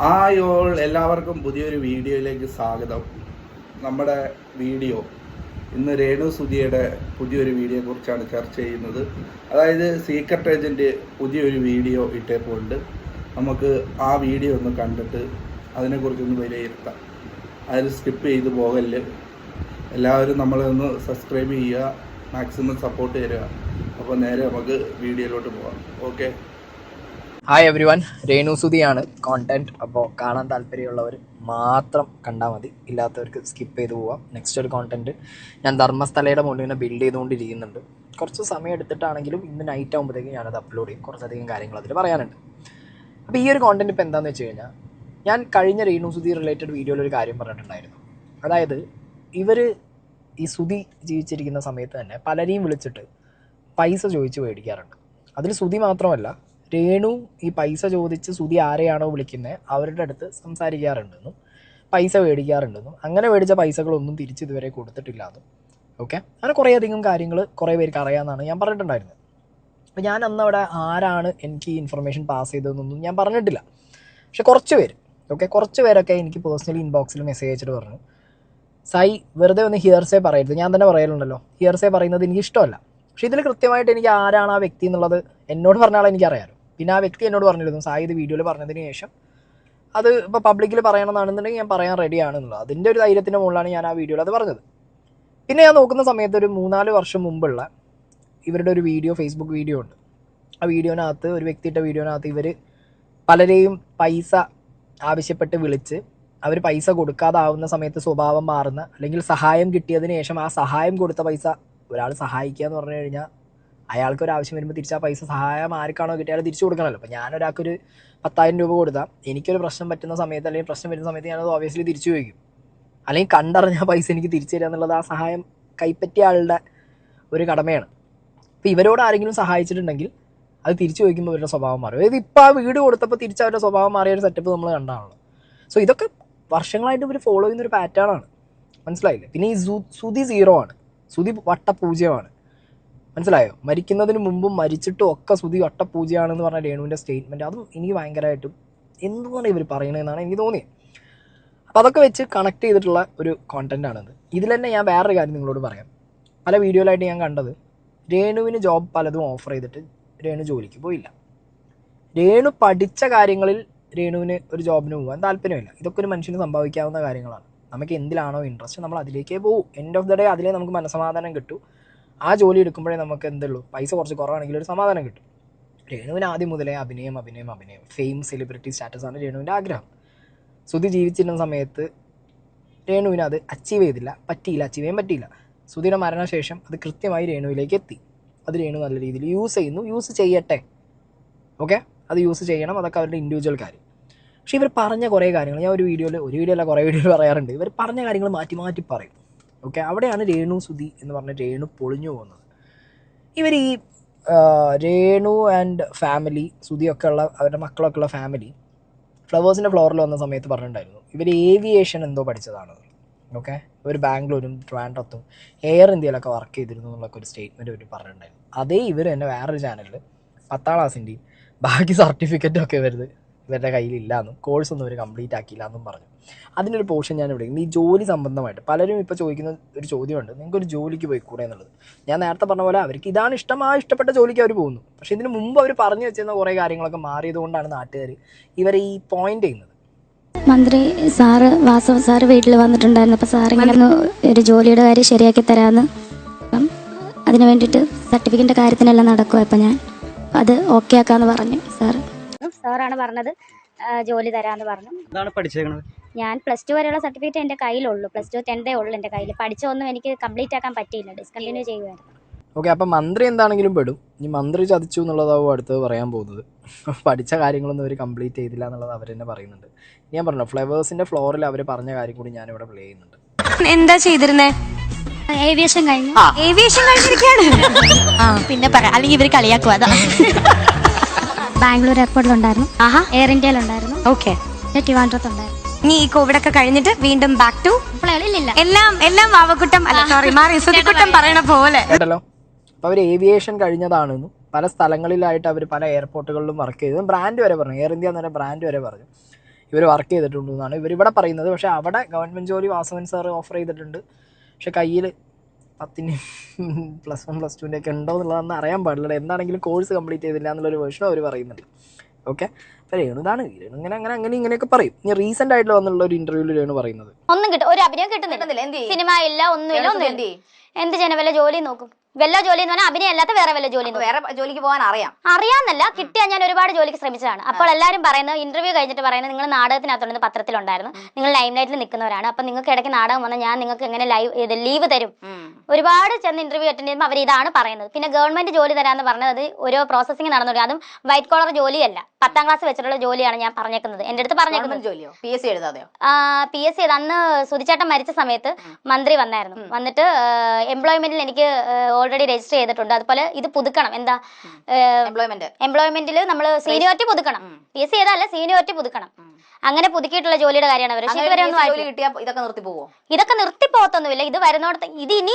Hi all എല്ലാവർക്കും പുതിയൊരു വീഡിയോയിലേക്ക് സ്വാഗതം. നമ്മുടെ വീഡിയോ ഇന്ന് രേണു സുധിയുടെ പുതിയൊരു വീഡിയോ കുറിച്ചാണ് ചർച്ച ചെയ്യുന്നത്. അതായത് സീക്രട്ട് ഏജന്റ് പുതിയൊരു വീഡിയോ ഇട്ടേപ്പോണ്ട്. നമുക്ക് ആ വീഡിയോ ഒന്ന് കണ്ടിട്ട് അതിനെക്കുറിച്ചൊന്ന് വിലയിരുത്താം. അതിൽ സ്കിപ്പ് ചെയ്ത് പോകല്ല്. എല്ലാവരും നമ്മളെ ഒന്ന് സബ്സ്ക്രൈബ് ചെയ്യുക മാക്സിമം സപ്പോർട്ട് തരിക. അപ്പോൾ നേരെ നമുക്ക് വീഡിയോയിലോട്ട് പോകാം okay hi everyone Renu സുതിയാണ് കോണ്ടന്റ് അപ്പോൾ കാണാൻ താല്പര്യമുള്ളവർ മാത്രം കണ്ടാൽ മതി. ഇല്ലാത്തവർക്ക് സ്കിപ്പ് ചെയ്ത് പോവാം. നെക്സ്റ്റ് ഒരു കോണ്ടന്റ് ഞാൻ ധർമ്മസ്ഥലയുടെ മുകളിൽ നിന്ന് ബിൽഡ് ചെയ്തുകൊണ്ടിരിക്കുന്നുണ്ട്. കുറച്ച് സമയം എടുത്തിട്ടാണെങ്കിലും ഇന്ന് നൈറ്റ് ആകുമ്പോഴത്തേക്കും ഞാനത് അപ്ലോഡ് ചെയ്യും. കുറച്ചധികം കാര്യങ്ങൾ അതിൽ പറയാനുണ്ട്. അപ്പോൾ ഈ ഒരു കോണ്ടന്റ് ഇപ്പോൾ എന്താണെന്ന് വെച്ച് കഴിഞ്ഞാൽ ഞാൻ കഴിഞ്ഞ രേണു സുതി റിലേറ്റഡ് വീഡിയോയിൽ ഒരു കാര്യം പറഞ്ഞിട്ടുണ്ടായിരുന്നു. അതായത് ഇവർ ഈ സുതി ജീവിച്ചിരിക്കുന്ന സമയത്ത് തന്നെ പലരെയും വിളിച്ചിട്ട് പൈസ ചോദിച്ച് മേടിക്കാറുണ്ട്. അതിൽ സുതി മാത്രമല്ല രേണു ഈ പൈസ ചോദിച്ച് സുതി ആരെയാണോ വിളിക്കുന്നത് അവരുടെ അടുത്ത് സംസാരിക്കാറുണ്ടെന്നും പൈസ മേടിക്കാറുണ്ടെന്നും അങ്ങനെ മേടിച്ച പൈസകളൊന്നും തിരിച്ച് ഇതുവരെ കൊടുത്തിട്ടില്ല എന്നും ഓക്കെ അങ്ങനെ കുറേയധികം കാര്യങ്ങൾ കുറേ പേർക്ക് അറിയാമെന്നാണ് ഞാൻ പറഞ്ഞിട്ടുണ്ടായിരുന്നത് അപ്പോൾ ഞാൻ അന്ന് അവിടെ ആരാണ് എനിക്ക് ഈ ഇൻഫർമേഷൻ പാസ് ചെയ്തതെന്നൊന്നും ഞാൻ പറഞ്ഞിട്ടില്ല. പക്ഷെ കുറച്ച് പേര് ഓക്കെ കുറച്ച് പേരൊക്കെ എനിക്ക് പേഴ്സണലി ഇൻബോക്സിൽ മെസ്സേജ് അയച്ചിട്ട് പറഞ്ഞു സായി വെറുതെ ഒന്ന് ഹിയർസേ പറയരുത്. ഞാൻ തന്നെ പറയലുണ്ടല്ലോ. ഹിയർസേ പറയുന്നത് എനിക്ക് ഇഷ്ടമല്ല. പക്ഷേ ഇതിൽ കൃത്യമായിട്ട് എനിക്ക് ആരാണ് ആ വ്യക്തി എന്നുള്ളത് എന്നോട് പറഞ്ഞാൽ ആളെ എനിക്കറിയാലോ പിന്നെ ആ വ്യക്തി എന്നോട് പറഞ്ഞിരുന്നു സായി ഇത് വീഡിയോയിൽ പറഞ്ഞതിന് ശേഷം. അത് ഇപ്പോൾ പബ്ലിക്കിൽ പറയണമെന്നാണെന്നുണ്ടെങ്കിൽ ഞാൻ പറയാൻ റെഡിയാണെന്നുള്ളത് അതിന്റെ ഒരു ധൈര്യത്തിന്റെ മുകളിലാണ് ഞാൻ ആ വീഡിയോയിൽ അത് പറഞ്ഞത്. പിന്നെ ഞാൻ നോക്കുന്ന സമയത്ത് ഒരു മൂന്നാൽ വർഷം മുമ്പുള്ള ഇവരുടെ ഒരു വീഡിയോ ഫേസ്ബുക്ക് വീഡിയോ ഉണ്ട്. ആ വീഡിയോനകത്ത് ഒരു വ്യക്തിയുടെ വീഡിയോനകത്ത് ഇവർ പലരെയും പൈസ ആവശ്യപ്പെട്ട് വിളിച്ച് അവർ പൈസ കൊടുക്കാതാവുന്ന സമയത്ത് സ്വഭാവം മാറുന്ന അല്ലെങ്കിൽ സഹായം കിട്ടിയതിന് ശേഷം ആ സഹായം കൊടുത്ത പൈസ ഒരാൾ സഹായിക്കുക എന്ന് പറഞ്ഞു കഴിഞ്ഞാൽ അയാൾക്ക് ഒരു ആവശ്യം വരുമ്പോൾ തിരിച്ച് ആ പൈസ സഹായം ആർക്കാണോ കിട്ടിയാൽ തിരിച്ചു കൊടുക്കണമല്ലോ അപ്പോൾ ഞാൻ ഒരാൾക്കൊരു പത്തായിരം രൂപ കൊടുത്താൽ എനിക്കൊരു പ്രശ്നം പറ്റുന്ന സമയത്ത് അല്ലെങ്കിൽ പ്രശ്നം വരുന്ന സമയത്ത് ഞാനത് ഓബിയസ്ലി തിരിച്ചു ചോദിക്കും. അല്ലെങ്കിൽ കണ്ടറിഞ്ഞ പൈസ എനിക്ക് തിരിച്ചു തരിക എന്നുള്ളത് ആ സഹായം കൈപ്പറ്റിയ ആളുടെ ഒരു കടമയാണ്. അപ്പോൾ ഇവരോട് ആരെങ്കിലും സഹായിച്ചിട്ടുണ്ടെങ്കിൽ അത് തിരിച്ചു ചോദിക്കുമ്പോൾ അവരുടെ സ്വഭാവം മാറും. അതായത് ഇപ്പോൾ ആ വീട് കൊടുത്തപ്പോൾ തിരിച്ച് അവരുടെ സ്വഭാവം മാറിയ ഒരു സെറ്റപ്പ് നമ്മൾ കണ്ടാണല്ലോ സോ ഇതൊക്കെ വർഷങ്ങളായിട്ട് ഇവർ ഫോളോ ചെയ്യുന്ന ഒരു പാറ്റേൺ ആണ്. മനസ്സിലായില്ലേ? പിന്നെ ഈ സുതി സീറോ ആണ്. സുതി വട്ടപൂജ്യമാണ്. മനസ്സിലായോ? മരിക്കുന്നതിന് മുമ്പും മരിച്ചിട്ടും ഒക്കെ സുതി വട്ടപൂജയാണെന്ന് പറഞ്ഞ രേണുവിന്റെ സ്റ്റേറ്റ്മെന്റ് അതും എനിക്ക് ഭയങ്കരമായിട്ടും എന്തുകൊണ്ടാണ് ഇവർ പറയണതെന്നാണ് എനിക്ക് തോന്നിയത് അപ്പോൾ അതൊക്കെ വെച്ച് കണക്ട് ചെയ്തിട്ടുള്ള ഒരു കോണ്ടന്റ് ആണിത്. ഇതിൽ തന്നെ ഞാൻ വേറൊരു കാര്യം നിങ്ങളോട് പറയാം. പല വീഡിയോയിലായിട്ട് ഞാൻ കണ്ടത് രേണുവിന് ജോബ് പലതും ഓഫർ ചെയ്തിട്ട് രേണു ജോലിക്ക് പോയില്ല. രേണു പഠിച്ച കാര്യങ്ങളിൽ രേണുവിന് ഒരു ജോബിന് പോകാൻ താല്പര്യമില്ല. ഇതൊക്കെ ഒരു മനുഷ്യന് സംഭവിക്കാവുന്ന കാര്യങ്ങളാണ്. നമുക്ക് എന്തിലാണോ ഇൻട്രസ്റ്റ് നമ്മൾ അതിലേക്കേ പോകും. എൻഡ് ഓഫ് ദ ഡേ അതിലേ നമുക്ക് മനസ്സമാധാനം കിട്ടും. ആ ജോലി എടുക്കുമ്പോഴേ നമുക്ക് എന്തുള്ളൂ? പൈസ കുറച്ച് കുറവാണെങ്കിൽ ഒരു സമാധാനം കിട്ടും. രേണുവിന് ആദ്യം മുതലേ അഭിനയം അഭിനയം അഭിനയം. ഫെയിം സെലിബ്രിറ്റി സ്റ്റാറ്റസ് ആണ് രേണുവിന്റെ ആഗ്രഹം. സുധി ജീവിച്ചിരുന്ന സമയത്ത് രേണുവിന് അത് അച്ചീവ് ചെയ്തില്ല. പറ്റിയില്ല അച്ചീവ് ചെയ്യാൻ പറ്റിയില്ല. സുധിയുടെ മരണശേഷം അത് കൃത്യമായി രേണുവിലേക്ക് എത്തി. അത് രേണു നല്ല രീതിയിൽ യൂസ് ചെയ്യുന്നു. യൂസ് ചെയ്യട്ടെ. ഓക്കെ അത് യൂസ് ചെയ്യണം. അതൊക്കെ അവരുടെ ഇൻഡിവിജ്വൽ കാര്യം. പക്ഷേ ഇവർ പറഞ്ഞ കുറേ കാര്യങ്ങൾ ഞാൻ ഒരു വീഡിയോയിൽ ഒരു വീഡിയോ അല്ല കുറേ വീഡിയോയിൽ പറയാറുണ്ട്. ഇവർ പറഞ്ഞ കാര്യങ്ങൾ മാറ്റി മാറ്റി പറയും. ഓക്കെ? അവിടെയാണ് രേണു സുധി എന്ന് പറഞ്ഞ രേണു പൊളിഞ്ഞു പോകുന്നത്. ഇവർ ഈ രേണു ആൻഡ് ഫാമിലി സുധിയൊക്കെ ഉള്ള അവരുടെ മക്കളൊക്കെ ഉള്ള ഫാമിലി ഫ്ലവേഴ്സിന്റെ ഫ്ലോറിൽ വന്ന സമയത്ത് പറഞ്ഞിട്ടുണ്ടായിരുന്നു. ഇവർ ഏവിയേഷൻ എന്തോ പഠിച്ചതാണ്. ഓക്കെ? ഇവർ ബാംഗ്ലൂരും ട്രിവാൻഡ്രത്തും എയർ ഇന്ത്യയിലൊക്കെ വർക്ക് ചെയ്തിരുന്നു എന്നുള്ളൊക്കെ ഒരു സ്റ്റേറ്റ്മെന്റ് ഇവർ പറഞ്ഞിട്ടുണ്ടായിരുന്നു. അതേ ഇവർ തന്നെ വേറൊരു ചാനലിൽ പത്താം ക്ലാസ്സിന്റെയും ബാക്കി സർട്ടിഫിക്കറ്റൊക്കെ വരുന്നത് ഇവരുടെ കയ്യിലില്ല എന്നും കോഴ്സ് ഒന്നും ഇവർ കംപ്ലീറ്റ് ആക്കിയില്ല എന്നും പറഞ്ഞു. അതിനൊരു പോർഷൻ ഞാൻ ഇവിടെ ഈ ജോലി സംബന്ധമായിട്ട് പലരും ഇപ്പോൾ ചോദിക്കുന്ന ഒരു ചോദ്യമുണ്ട്. നിങ്ങൾക്ക് ഒരു ജോലിക്ക് പോയിക്കൂടെ എന്നുള്ളത്? ഞാൻ നേരത്തെ പറഞ്ഞ പോലെ അവർക്ക് ഇതാണ് ഇഷ്ടമായ ഇഷ്ടപ്പെട്ട ജോലിക്ക് അവർ പോകുന്നു. പക്ഷേ ഇതിന് മുമ്പ് അവർ പറഞ്ഞു വെച്ചിരുന്ന കുറേ കാര്യങ്ങളൊക്കെ മാറിയതുകൊണ്ടാണ് നാട്ടുകാർ ഇവരെ ഈ പോയിന്റ് ചെയ്യുന്നത്. മന്ത്രി സാറ് വാസവ സാറ് വീട്ടിൽ വന്നിട്ടുണ്ടായിരുന്നു. അപ്പോൾ സാർ ഒന്ന് ഒരു ജോലിയുടെ കാര്യം ശരിയാക്കി തരാമെന്ന് അപ്പം അതിന് വേണ്ടിയിട്ട് സർട്ടിഫിക്കറ്റിന്റെ കാര്യത്തിനെല്ലാം നടക്കുമോ ഇപ്പം ഞാൻ. അത് ഓക്കെ ആക്കാമെന്ന് പറഞ്ഞു സാറ് സാറാണ് പറഞ്ഞത്. ജോലി തരാന്ന് പറഞ്ഞു. എന്താണ് പഠിച്ചേക്കണത്? ഞാൻ പ്ലസ് ടു വരെയുള്ള സർട്ടിഫിക്കറ്റ് എന്റെ കയ്യിലുള്ളൂ. പ്ലസ് ടു ടെൻത്തേ ഉള്ളൂ എന്റെ കയ്യിൽ പഠിച്ചൊന്നും എനിക്ക് കംപ്ലീറ്റ് ആക്കാൻ പറ്റിയില്ല. ഡിസ്കണ്ടിന്യൂ ചെയ്യുമായിരുന്നു ഓക്കെ അപ്പം മന്ത്രി എന്താണെങ്കിലും പെടും. ഇനി മന്ത്രി ചതിച്ചു എന്നുള്ളതാവും അടുത്തത് പറയാൻ പോകുന്നത്. പഠിച്ച കാര്യങ്ങളൊന്നും അവർ കംപ്ലീറ്റ് ചെയ്തില്ല എന്നുള്ളത് അവർ തന്നെ പറയുന്നുണ്ട്. ഞാൻ പറഞ്ഞു ഫ്ലവേഴ്സിന്റെ ഫ്ലോറിൽ അവർ പറഞ്ഞ കാര്യം കൂടി ഞാൻ ഇവിടെ പ്ലേ ചെയ്യുന്നുണ്ട്. എന്താ ചെയ്തിരുന്നേ? ഏവിയേഷൻ കഴിഞ്ഞു. ഏവിയേഷൻ കഴിഞ്ഞിരിക്കുകയാണ്. പിന്നെ പറ അല്ലെങ്കിൽ ഇവർ കളിയാക്കുക അതാ. ബാംഗ്ലൂർ എയർപോർട്ടിലുണ്ടായിരുന്നു ആഹാ. എയർ ഇന്ത്യയിലുണ്ടായിരുന്നു ഓക്കെ പിന്നെ ട്രിവാൻഡ്രത്തുണ്ടായിരുന്നു ഇനി ഈ കോവിഡ് ഒക്കെ കഴിഞ്ഞിട്ട് വീണ്ടും ബാക്ക് ടു ഇല്ല എല്ലാം എല്ലാം വാവക്കുട്ടം അല്ല സോറി മാറി സുതിക്കുട്ടം പറയണ പോലെ. കേട്ടല്ലോ അപ്പോൾ അവർ ഏവിയേഷൻ കഴിഞ്ഞതാണെന്നും പല സ്ഥലങ്ങളിലായിട്ട് അവർ പല എയർപോർട്ടുകളിലും വർക്ക് ചെയ്തു. ബ്രാൻഡ് വരെ പറഞ്ഞു. എയർ ഇന്ത്യ എന്ന് പറഞ്ഞ ബ്രാൻഡ് വരെ പറഞ്ഞു. ഇവർ വർക്ക് ചെയ്തിട്ടുണ്ടെന്നാണ്. ഇവർ ഇവിടെ പറയുന്നത്. പക്ഷേ അവിടെ ഗവൺമെന്റ് ജോലി വാസവൻ സാർ ഓഫർ ചെയ്തിട്ടുണ്ട്. പക്ഷെ കയ്യിൽ പത്തിന് പ്ലസ് വൺ പ്ലസ് ടുവിന്റെ ഒക്കെ ഉണ്ടോ എന്നുള്ളതെന്ന് അറിയാൻ പാടില്ല എന്താണെങ്കിലും കോഴ്സ് കംപ്ലീറ്റ് ചെയ്തില്ല എന്നുള്ളൊരു വേർഷൻ അവർ പറയുന്നുണ്ട്. ഓക്കെ രേണുതാണ് ഇങ്ങനെ അങ്ങനെ അങ്ങനെ ഇങ്ങനെയൊക്കെ പറയും. ഞാൻ റീസെന്റ് ആയിട്ട് വന്നുള്ള ഒരു ഇന്റർവ്യൂൽ രേണു പറയുന്നത്. ഒന്നും കിട്ടും ഒരു അഭിനയം കിട്ടുന്നില്ല? സിനിമ ഇല്ല ഒന്നുമില്ല ഒന്നും എന്ത് ചെയ്യും? എന്ത് ചെയ്യണം വല്ല ജോലി നോക്കും. വല്ല ജോലി എന്ന് പറഞ്ഞാൽ അഭിനയം അല്ലാത്ത വേറെ വല്ല ജോലി വേറെ ജോലിക്ക് പോകാൻ അറിയാം. അറിയാന്നല്ല കിട്ടിയാൽ ഞാൻ ഒരുപാട് ജോലിക്ക് ശ്രമിച്ചതാണ്. അപ്പോൾ എല്ലാവരും പറയുന്നത് ഇന്റർവ്യൂ കഴിഞ്ഞിട്ട് പറയുന്നത് നിങ്ങൾ നാടകത്തിനകത്തുണ്ടെന്ന് പത്രത്തിലുണ്ടായിരുന്നു. നിങ്ങൾ ലൈം ലൈറ്റിൽ നിൽക്കുന്നവരാണ്. അപ്പൊ നിങ്ങൾക്ക് ഇടയ്ക്ക് നാടകം വന്നാൽ ഞാൻ നിങ്ങൾക്ക് എങ്ങനെ ലൈവ് ഇത് ലീവ് തരും? ഒരുപാട് ചെന്ന് ഇന്റർവ്യൂ അറ്റൻഡ് ചെയ്യുമ്പോൾ അവർ ഇതാണ് പറയുന്നത്. പിന്നെ ഗവൺമെന്റ് ജോലി തരാന്ന് പറഞ്ഞത് അത് ഓരോ പ്രോസസ്സിംഗ് നടന്നുകൊണ്ട് അതും വൈറ്റ് കോളർ ജോലിയല്ല. പത്താം ക്ലാസ് വെച്ചിട്ടുള്ള ജോലിയാണ് ഞാൻ പറഞ്ഞേക്കുന്നത്. എന്റെ അടുത്ത് പറഞ്ഞേക്കുന്നത്. ജോലിയോ? പി എസ് സി എഴുതാതെയോ? പി എസ് സി അന്ന് സുധിച്ചേട്ടൻ മരിച്ച സമയത്ത് മന്ത്രി വന്നായിരുന്നു. വന്നിട്ട് എംപ്ലോയ്മെന്റിൽ എനിക്ക് ഓൾറെഡി രജിസ്റ്റർ ചെയ്തിട്ടുണ്ട്. അതുപോലെ ഇത് പുതുക്കണം. എന്താ എംപ്ലോയ്മെന്റ് എംപ്ലോയ്മെന്റിൽ നമ്മൾ സീനിയോറിറ്റി പുതുക്കണം. പി എസ് സി ചെയ്തല്ല സീനിയോറിറ്റി പുതുക്കണം അങ്ങനെ പുതുക്കിയിട്ടുള്ള ജോലിയുടെ കാര്യമാണ് അവർ പക്ഷേ ഇതുവരെ ഒന്നും ജോലി ആയിട്ടില്ല. കിട്ടിയാ ഇതൊക്കെ നിർത്തി പോവോ? ഇതൊക്കെ നിർത്തി പോകത്തൊന്നുമില്ല. ഇത് വരുന്നോടത്ത് ഇത് ഇനി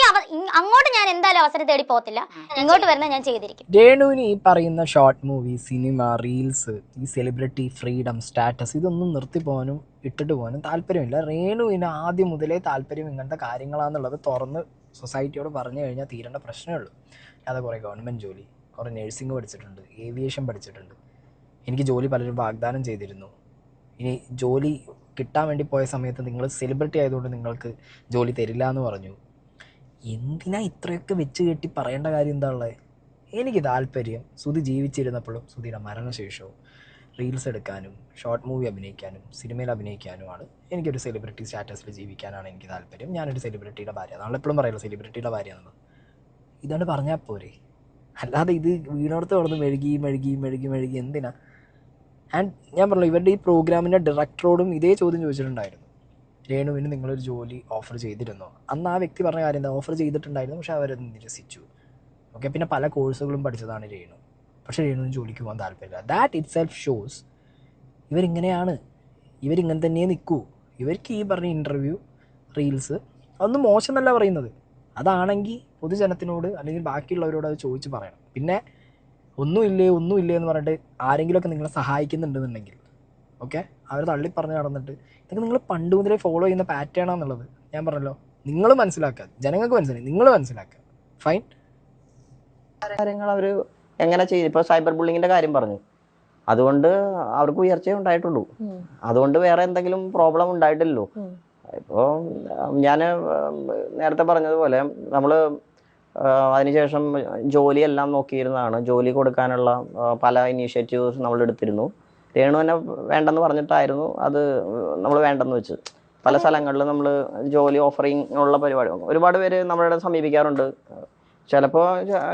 അങ്ങോട്ട് ഞാൻ എന്തായാലും അവസരം തേടി പോകത്തില്ല. ഇങ്ങോട്ട് വരുന്ന ഞാൻ ചെയ്തിരിക്കും. രേണുവിന് ഈ പറയുന്ന ഷോർട്ട് മൂവി സിനിമ റീൽസ് ഈ സെലിബ്രിറ്റി ഫ്രീഡം സ്റ്റാറ്റസ് ഇതൊന്നും നിർത്തി പോകാനും ഇട്ടിട്ട് പോകാനും താല്പര്യമില്ല. രേണുവിന് ആദ്യം മുതലേ താല്പര്യം ഇങ്ങനത്തെ കാര്യങ്ങളാണെന്നുള്ളത് തുറന്ന് സൊസൈറ്റിയോട് പറഞ്ഞു കഴിഞ്ഞാൽ തീരേണ്ട പ്രശ്നമേ ഉള്ളൂ. അത് കുറേ ഗവൺമെന്റ് ജോലി കുറേ നഴ്സിംഗ് പഠിച്ചിട്ടുണ്ട് ഏവിയേഷൻ പഠിച്ചിട്ടുണ്ട്. എനിക്ക് ജോലി പലരും വാഗ്ദാനം ചെയ്തിരുന്നു. ഇനി ജോലി കിട്ടാൻ വേണ്ടി പോയ സമയത്ത് നിങ്ങൾ സെലിബ്രിറ്റി ആയതുകൊണ്ട് നിങ്ങൾക്ക് ജോലി തരില്ല എന്ന് പറഞ്ഞു. എന്തിനാ ഇത്രയൊക്കെ വെച്ച് കെട്ടി പറയേണ്ട കാര്യം എന്താ ഉള്ളത് എനിക്ക് താല്പര്യം സുധി ജീവിച്ചിരുന്നപ്പോഴും സുധിയുടെ മരണശേഷവും. റീൽസ് എടുക്കാനും ഷോർട്ട് മൂവി അഭിനയിക്കാനും സിനിമയിൽ അഭിനയിക്കാനുമാണ് എനിക്കൊരു സെലിബ്രിറ്റി സ്റ്റാറ്റസിൽ ജീവിക്കാനാണ് എനിക്ക് താല്പര്യം. ഞാനൊരു സെലിബ്രിറ്റിയുടെ ഭാര്യ. നമ്മൾ എപ്പോഴും പറയല്ലോ സെലിബ്രിറ്റിയുടെ ഭാര്യ എന്നുള്ളത് ഇതാണ് പറഞ്ഞാൽ പോരെ. അല്ലാതെ ഇത് വീണോടത്ത് വളർന്ന് മെഴുകി മെഴുകി മെഴുകി മെഴുകി എന്തിനാ? ആൻഡ് ഞാൻ പറഞ്ഞു ഇവരുടെ ഈ പ്രോഗ്രാമിന്റെ ഡയറക്ടറോടും ഇതേ ചോദ്യം ചോദിച്ചിട്ടുണ്ടായിരുന്നു. രേണുവിന് നിങ്ങളൊരു ജോലി ഓഫർ ചെയ്തിരുന്നോ? അന്ന് ആ വ്യക്തി പറഞ്ഞ കാര്യം എന്താ? ഓഫർ ചെയ്തിട്ടുണ്ടായിരുന്നു പക്ഷേ അവരത് നിരസിച്ചു. ഓക്കെ പിന്നെ പല കോഴ്സുകളും പഠിച്ചതാണ് രേണു. പക്ഷേ രേണുവിന് ജോലിക്ക് പോകാൻ താല്പര്യമില്ല. ദാറ്റ് ഇറ്റ് സെൽഫ് ഷോസ് ഇവരിങ്ങനെയാണ്. ഇവരിങ്ങനെ തന്നെ നിൽക്കൂ. ഇവർക്ക് ഈ പറഞ്ഞ ഇന്റർവ്യൂ റീൽസ് അതൊന്നും മോശമല്ല പറയുന്നത്. അതാണെങ്കിൽ പൊതുജനത്തിനോട് അല്ലെങ്കിൽ ബാക്കിയുള്ളവരോട് അത് ചോദിച്ച് പറയണം. പിന്നെ ഒന്നുമില്ലേ ഒന്നുമില്ലേ എന്ന് പറഞ്ഞിട്ട് ആരെങ്കിലുമൊക്കെ നിങ്ങളെ സഹായിക്കുന്നുണ്ടെന്നുണ്ടെങ്കിൽ ഓക്കെ അവർ തള്ളി പറഞ്ഞ് നടന്നിട്ട് ഇതൊക്കെ നിങ്ങൾ പണ്ട് മുതലേ ഫോളോ ചെയ്യുന്ന പാറ്റേൺ ആണെന്നുള്ളത് ഞാൻ പറഞ്ഞല്ലോ. നിങ്ങൾ മനസ്സിലാക്കുക. ജനങ്ങൾക്ക് മനസ്സിലായി. നിങ്ങൾ മനസ്സിലാക്കുക. ഫൈൻ കാര്യങ്ങൾ അവർ എങ്ങനെ ചെയ്യും ഇപ്പൊ സൈബർ ബുള്ളിങ്ങിന്റെ കാര്യം പറഞ്ഞു. അതുകൊണ്ട് അവർക്ക് ഉയർച്ച ഉണ്ടായിട്ടുള്ളൂ. അതുകൊണ്ട് വേറെ എന്തെങ്കിലും പ്രോബ്ലം ഉണ്ടായിട്ടില്ലല്ലോ. ഇപ്പോ ഞാൻ നേരത്തെ പറഞ്ഞതുപോലെ നമ്മൾ അതിനുശേഷം ജോലിയെല്ലാം നോക്കിയിരുന്നതാണ് ജോലി കൊടുക്കാനുള്ള പല ഇനീഷ്യേറ്റീവ്സ് നമ്മൾ എടുത്തിരുന്നു രേണു തന്നെ വേണ്ടെന്ന് പറഞ്ഞിട്ടായിരുന്നു അത് നമ്മൾ വേണ്ടെന്ന് വെച്ച് പല സ്ഥലങ്ങളിലും നമ്മൾ ജോലി ഓഫറിങ് ഉള്ള പരിപാടി ഒരുപാട് പേര് നമ്മളെ സമീപിക്കാറുണ്ട്. ചിലപ്പോൾ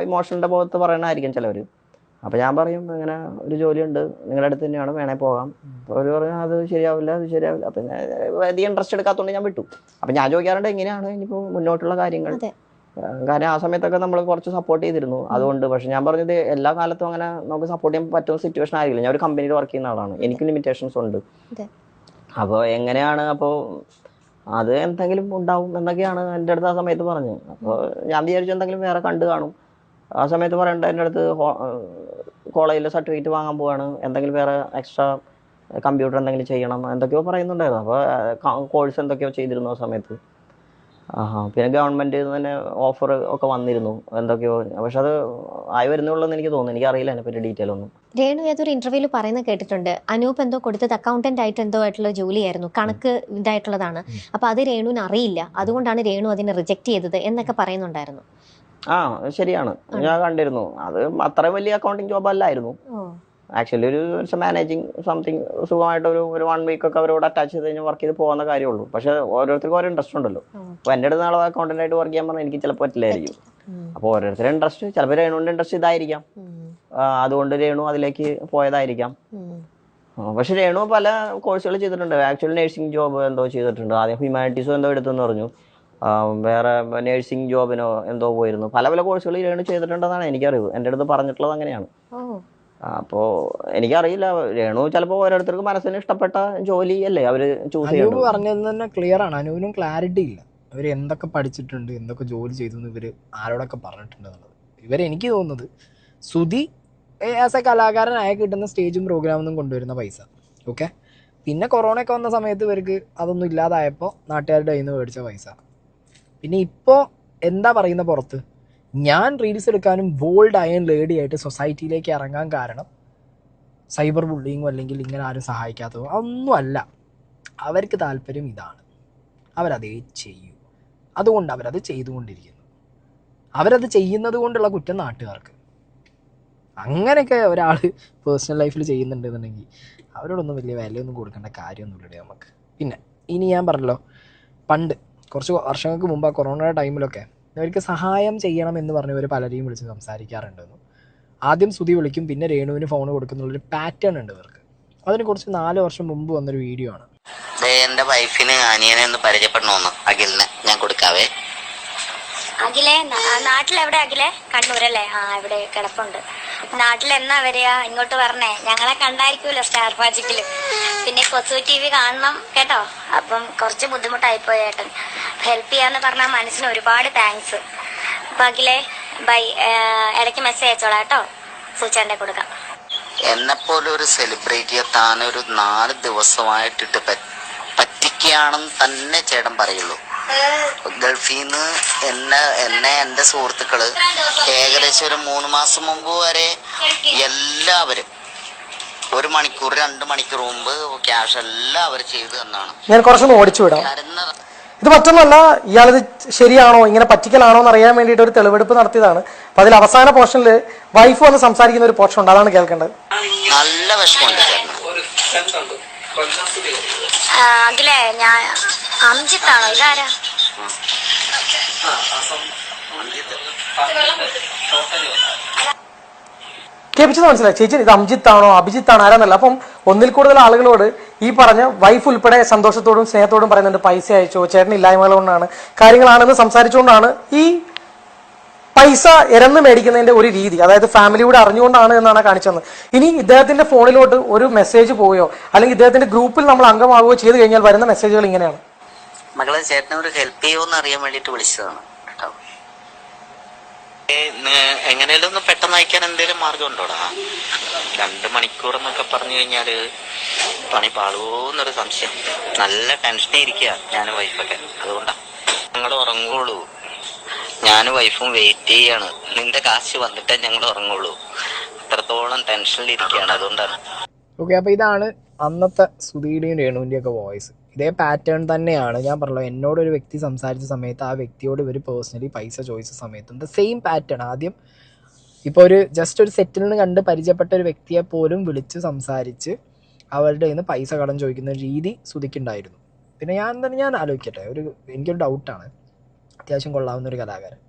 ഇമോഷണലിന്റെ ഭാഗത്ത് പറയണമായിരിക്കും ചിലവർ അപ്പോൾ ഞാൻ പറയും ഇങ്ങനെ ഒരു ജോലിയുണ്ട് നിങ്ങളുടെ അടുത്ത് തന്നെയാണ് വേണേ പോകാം. അവർ പറഞ്ഞു അത് ശരിയാവില്ല അത് ശരിയാവില്ല. അപ്പം അധികം ഇൻട്രസ്റ്റ് എടുക്കാത്തതുകൊണ്ട് ഞാൻ വിട്ടു. അപ്പം ഞാൻ ചോദിക്കാറുണ്ട് എങ്ങനെയാണ് ഇനിയിപ്പോൾ മുന്നോട്ടുള്ള കാര്യങ്ങൾ. കാരണം ആ സമയത്തൊക്കെ നമ്മൾ കുറച്ച് സപ്പോർട്ട് ചെയ്തിരുന്നു അതുകൊണ്ട്. പക്ഷെ ഞാൻ പറഞ്ഞത് എല്ലാ കാലത്തും അങ്ങനെ നമുക്ക് സപ്പോർട്ട് ചെയ്യാൻ പറ്റുന്ന സിറ്റുവേഷൻ ആയിരിക്കില്ല. ഞാൻ ഒരു കമ്പനിയിൽ വർക്ക് ചെയ്യുന്ന ആളാണ്. എനിക്ക് ലിമിറ്റേഷൻസ് ഉണ്ട്. അപ്പോൾ എങ്ങനെയാണ് അപ്പോൾ അത് എന്തെങ്കിലും ഉണ്ടാവും എന്നൊക്കെയാണ് എന്റെ അടുത്ത് ആ സമയത്ത് പറഞ്ഞത്. അപ്പോൾ ഞാൻ വിചാരിച്ചു എന്തെങ്കിലും വേറെ കണ്ടു കാണും. ആ സമയത്ത് പറയണ്ട എന്റെ അടുത്ത് കോളേജിലെ സർട്ടിഫിക്കറ്റ് വാങ്ങാൻ പോവാണ്. എന്തെങ്കിലും വേറെ എക്സ്ട്രാ കമ്പ്യൂട്ടർ എന്തെങ്കിലും ചെയ്യണം എന്തൊക്കെയോ പറയുന്നുണ്ടായിരുന്നു. അപ്പോൾ കോഴ്സ് എന്തൊക്കെയോ ചെയ്തിരുന്നു ആ സമയത്ത്. ആഹാ പിന്നെ ഗവൺമെന്റ് തന്നെ ഓഫർ ഒക്കെ വന്നിരുന്നു എന്തൊക്കെയോ. പക്ഷെ അത് ആയി വരുന്നുള്ളൂ എനിക്ക് തോന്നുന്നു. അതിനെ പറ്റി ഡീറ്റെയിൽ ഒന്നും. രേണു ഏതൊരു ഇന്റർവ്യൂൽ പറയുന്നത് കേട്ടിട്ടുണ്ട്. അനൂപ് എന്തോ കൊടുത്തത് അക്കൗണ്ടന്റ് ആയിട്ട് എന്തോ ആയിട്ടുള്ള ജോലിയായിരുന്നു. കണക്ക് ഇതായിട്ടുള്ളതാണ്. അപ്പൊ അത് രേണുവിന് അറിയില്ല. അതുകൊണ്ടാണ് രേണു അതിനെ റിജക്ട് ചെയ്തത് എന്നൊക്കെ പറയുന്നുണ്ടായിരുന്നു. ആ ശരിയാണ്. ഞാൻ കണ്ടിരുന്നു. അത് അത്ര വലിയ അക്കൗണ്ടിങ് ജോബ് അല്ലായിരുന്നു. ആക്ച്വലി ഒരു മാനേജിങ് സംതിങ് സുഖമായിട്ട് ഒരു ഒരു വൺ വീക്ക് ഒക്കെ അവരോട് അറ്റാച്ച് ചെയ്ത് കഴിഞ്ഞാൽ വർക്ക് ചെയ്ത് പോകുന്ന കാര്യമുള്ളൂ. പക്ഷെ ഓരോരുത്തർക്കും ഓരോ ഇൻട്രസ്റ്റ് ഉണ്ടല്ലോ. അപ്പോൾ എന്റെ അടുത്ത് നാളെ അക്കൗണ്ടന്റ് ആയിട്ട് വർക്ക് ചെയ്യാൻ പറഞ്ഞാൽ എനിക്ക് ചിലപ്പോൾ പറ്റില്ലായിരിക്കും. അപ്പോൾ ഓരോരുത്തരുടെ ഇൻട്രസ്റ്റ് ചിലപ്പോൾ രേണുവിന്റെ ഇൻട്രസ്റ്റ് ഇതായിരിക്കാം. അതുകൊണ്ട് രേണു അതിലേക്ക് പോയതായിരിക്കാം. പക്ഷെ രേണു പല കോഴ്സുകൾ ചെയ്തിട്ടുണ്ട്. ആക്ച്വലി നഴ്സിംഗ് ജോബ് എന്തോ ചെയ്തിട്ടുണ്ട്. ആദ്യം ഹ്യൂമാനിറ്റീസോ എന്തോ എടുത്തെന്ന് പറഞ്ഞു. വേറെ നഴ്സിംഗ് ജോബിനോ എന്തോ പോയിരുന്നു. പല പല കോഴ്സുകൾ രേണു ചെയ്തിട്ടുണ്ടെന്നാണ് എനിക്കറിവ്. എന്റെ അടുത്ത് പറഞ്ഞിട്ടുള്ളത് അങ്ങനെയാണ്. അപ്പോൾ എനിക്കറിയില്ല. രേണു ചിലപ്പോൾ ഓരോരുത്തർക്ക് മനസ്സിന് ഇഷ്ടപ്പെട്ട ജോലി അല്ലേ അവർ ചൂസ് അനൂപ് പറഞ്ഞത് തന്നെ ക്ലിയർ ആണ്. അനൂപിനും ക്ലാരിറ്റി ഇല്ല. ഇവർ എന്തൊക്കെ പഠിച്ചിട്ടുണ്ട് എന്തൊക്കെ ജോലി ചെയ്തു എന്ന് ഇവർ ആരോടൊക്കെ പറഞ്ഞിട്ടുണ്ട് എന്നുള്ളത്. ഇവർ എനിക്ക് തോന്നുന്നത് സുധി ആസ് എ കലാകാരനായ കിട്ടുന്ന സ്റ്റേജും പ്രോഗ്രാമൊന്നും കൊണ്ടുവരുന്ന പൈസ. ഓക്കെ പിന്നെ കൊറോണ ഒക്കെ വന്ന സമയത്ത് ഇവർക്ക് അതൊന്നും ഇല്ലാതായപ്പോൾ നാട്ടുകാരുടെ കയ്യിൽ നിന്ന് മേടിച്ച പൈസ. പിന്നെ ഇപ്പോൾ എന്താ പറയുന്ന പുറത്ത്? ഞാൻ റീൽസ് എടുക്കാനും ബോൾഡ് അയൺ ലേഡി ആയിട്ട് സൊസൈറ്റിയിലേക്ക് ഇറങ്ങാൻ കാരണം സൈബർ ബുള്ളിങ്ങോ അല്ലെങ്കിൽ ഇങ്ങനെ ആരും സഹായിക്കാത്തതോ അതൊന്നും അല്ല. അവർക്ക് താല്പര്യം ഇതാണ്. അവരതേ ചെയ്യൂ. അതുകൊണ്ട് അവരത് ചെയ്തുകൊണ്ടിരിക്കുന്നു. അവരത് ചെയ്യുന്നത് കൊണ്ടുള്ള കുറ്റം നാട്ടുകാർക്ക്. അങ്ങനെയൊക്കെ ഒരാൾ പേഴ്സണൽ ലൈഫിൽ ചെയ്യുന്നുണ്ടെന്നുണ്ടെങ്കിൽ അവരോടൊന്നും വലിയ വിലയൊന്നും കൊടുക്കേണ്ട കാര്യമൊന്നുമില്ല നമുക്ക്. പിന്നെ ഇനി ഞാൻ പറഞ്ഞല്ലോ പണ്ട് കുറച്ച് വർഷങ്ങൾക്ക് മുമ്പ് ആ കൊറോണയുടെ ടൈമിലൊക്കെ ഇവർക്ക് സഹായം ചെയ്യണം എന്ന് പറഞ്ഞവർ പലരെയും വിളിച്ച് സംസാരിക്കാറുണ്ടെന്നു. ആദ്യം സുതി വിളിക്കും പിന്നെ രേണുവിന് ഫോൺ കൊടുക്കുന്നുള്ളൊരു പാറ്റേൺ ഉണ്ട് ഇവർക്ക്. അതിന് കുറച്ച് നാല് വർഷം മുമ്പ് വന്നൊരു വീഡിയോ ആണ്. എന്റെ വൈഫിന് അനിയനെ ഒന്ന് പരിചയപ്പെടണമെന്ന് അഖിലിനെ ഞാൻ കൊടുക്കാവേ. അഖിലെ നാട്ടിലെവിടെ അഖിലെ? കണ്ണൂരല്ലേ? ആ ഇവിടെ കിടപ്പുണ്ട്. നാട്ടിൽ എന്നാ വരിക? ഇങ്ങോട്ട് പറഞ്ഞേ ഞങ്ങളെ കണ്ടായിരിക്കുമല്ലോ സ്റ്റാർ മാജിക്കിൽ പിന്നെ കൊച്ചു ടി വി കാണണം കേട്ടോ? അപ്പം കുറച്ച് ബുദ്ധിമുട്ടായിപ്പോയി ഏട്ടൻ. ഹെൽപ്പ് ചെയ്യാന്ന് പറഞ്ഞാൽ മനസ്സിന് ഒരുപാട് താങ്ക്സ്. അപ്പൊ അഖിലെ ബൈ. ഇടയ്ക്ക് മെസ്സേജ് അയച്ചോളാം കേട്ടോ? സൂചാന്റെ കൊടുക്കാം. എന്നെപ്പോലെ ഒരു സെലിബ്രിറ്റിയെ താനൊരു നാല് ദിവസമായിട്ടിട്ട് പറ്റിക്കുകയാണെന്ന് തന്നെ ചേട്ടൻ പറയുള്ളൂ. ഗൾഫിൽ നിന്ന് എന്നെ എന്നെ എന്റെ സുഹൃത്തുക്കൾ. ഏകദേശം ഒരു മൂന്ന് മാസം മുമ്പ് വരെ എല്ലാവരും ഒരു മണിക്കൂർ രണ്ട് മണിക്കൂർ മുമ്പ് ക്യാഷ് എല്ലാവരും ചെയ്തു എന്നാണ് ഞാൻ കുറച്ചൊന്ന് ഓടിച്ചു വിടാം. ഇത് മറ്റൊന്നല്ല ഇയാളിത് ശരിയാണോ ഇങ്ങനെ പറ്റിക്കലാണോ എന്ന് അറിയാൻ വേണ്ടിയിട്ട് ഒരു തെളിവെടുപ്പ് നടത്തിയതാണ്. അപ്പൊ അതിൽ അവസാന പോർഷനിൽ വൈഫ് വന്ന് സംസാരിക്കുന്ന ഒരു പോർഷൻ ഉണ്ട്. അതാണ് കേൾക്കേണ്ടത്. നല്ല വിഷമമുണ്ട്. സ്തുതി അഖിലെ ഞാൻ അംജിത്താണോ? ഇതാരാ? കേൾപ്പിച്ചത് മനസ്സിലായി. ചേച്ചി ഇത് അംജിത്ത് ആണോ അഭിജിത്ത് ആണോ ആരാന്നല്ല. അപ്പം ഒന്നിൽ കൂടുതൽ ആളുകളോട് ഈ പറഞ്ഞ വൈഫ് ഉൾപ്പെടെ സന്തോഷത്തോടും സ്നേഹത്തോടും പറയുന്നുണ്ട്. പൈസ അയച്ചോ ചേട്ടൻ ഇല്ലായ്മകൾ കൊണ്ടാണ് കാര്യങ്ങളാണെന്ന് സംസാരിച്ചുകൊണ്ടാണ് ഈ പൈസ ഇരന്ന് മേടിക്കുന്നതിന്റെ ഒരു രീതി അതായത് ഫാമിലിയോട് അറിഞ്ഞുകൊണ്ടാണ് എന്നാണ് കാണിച്ചത്. ഇനി ഇദ്ദേഹത്തിന്റെ ഫോണിലോട്ട് ഒരു മെസ്സേജ് പോവുകയോ അല്ലെങ്കിൽ ഇദ്ദേഹത്തിന്റെ ഗ്രൂപ്പിൽ നമ്മൾ അംഗമാവുകയോ ചെയ്തു കഴിഞ്ഞാൽ വരുന്ന മെസ്സേജുകൾ ഇങ്ങനെയാണ്. മകളെ ചേട്ടനെ ഒരു ഹെൽപ്പ് ചെയ്യുമോന്ന് അറിയാൻ വേണ്ടിട്ട് വിളിച്ചതാണ് കേട്ടോ. എങ്ങനെയാലും ഒന്ന് പെട്ടെന്ന് അയക്കാൻ എന്തെങ്കിലും മാർഗം ഉണ്ടോടാ രണ്ട് മണിക്കൂർ എന്നൊക്കെ പറഞ്ഞു കഴിഞ്ഞാൽ പണി പാളുവോന്നൊരു സംശയം. നല്ല ടെൻഷനേ ഇരിക്കുക ഞാനും വൈഫൊക്കെ അതുകൊണ്ടാ ഞങ്ങൾ ഉറങ്ങുള്ളൂ. ഞാൻ വൈഫും വെയിറ്റ് ചെയ്യാണ്. നിന്റെ കാശ് വന്നിട്ടേ ഞങ്ങൾ ഉറങ്ങുള്ളൂ. അത്രത്തോളം ടെൻഷനിൽ ഇരിക്കുകയാണ് അതുകൊണ്ടാണ്. ഓക്കെ അപ്പൊ ഇതാണ് അന്നത്തെ സുധീടിയും രേണുവിന്റെ ഒക്കെ വോയിസ് ഇതേ പാറ്റേൺ തന്നെയാണ്. ഞാൻ പറഞ്ഞല്ലോ എന്നോട് ഒരു വ്യക്തി സംസാരിച്ച സമയത്ത് ആ വ്യക്തിയോട് ഇവർ പേഴ്സണലി പൈസ ചോദിച്ച സമയത്തും ദ സെയിം പാറ്റേൺ ആദ്യം ഇപ്പോൾ ഒരു ജസ്റ്റ് ഒരു സെറ്റിൽ നിന്ന് കണ്ട് പരിചയപ്പെട്ട ഒരു വ്യക്തിയെ പോലും വിളിച്ച് സംസാരിച്ച് അവരുടെ നിന്ന് പൈസ കടം ചോദിക്കുന്ന രീതി സുധിക്കുണ്ടായിരുന്നു പിന്നെ ഞാൻ തന്നെ ഞാൻ ആലോചിക്കട്ടെ ഒരു എനിക്കൊരു ഡൗട്ടാണ് അത്യാവശ്യം കൊള്ളാവുന്ന ഒരു കലാകാരൻ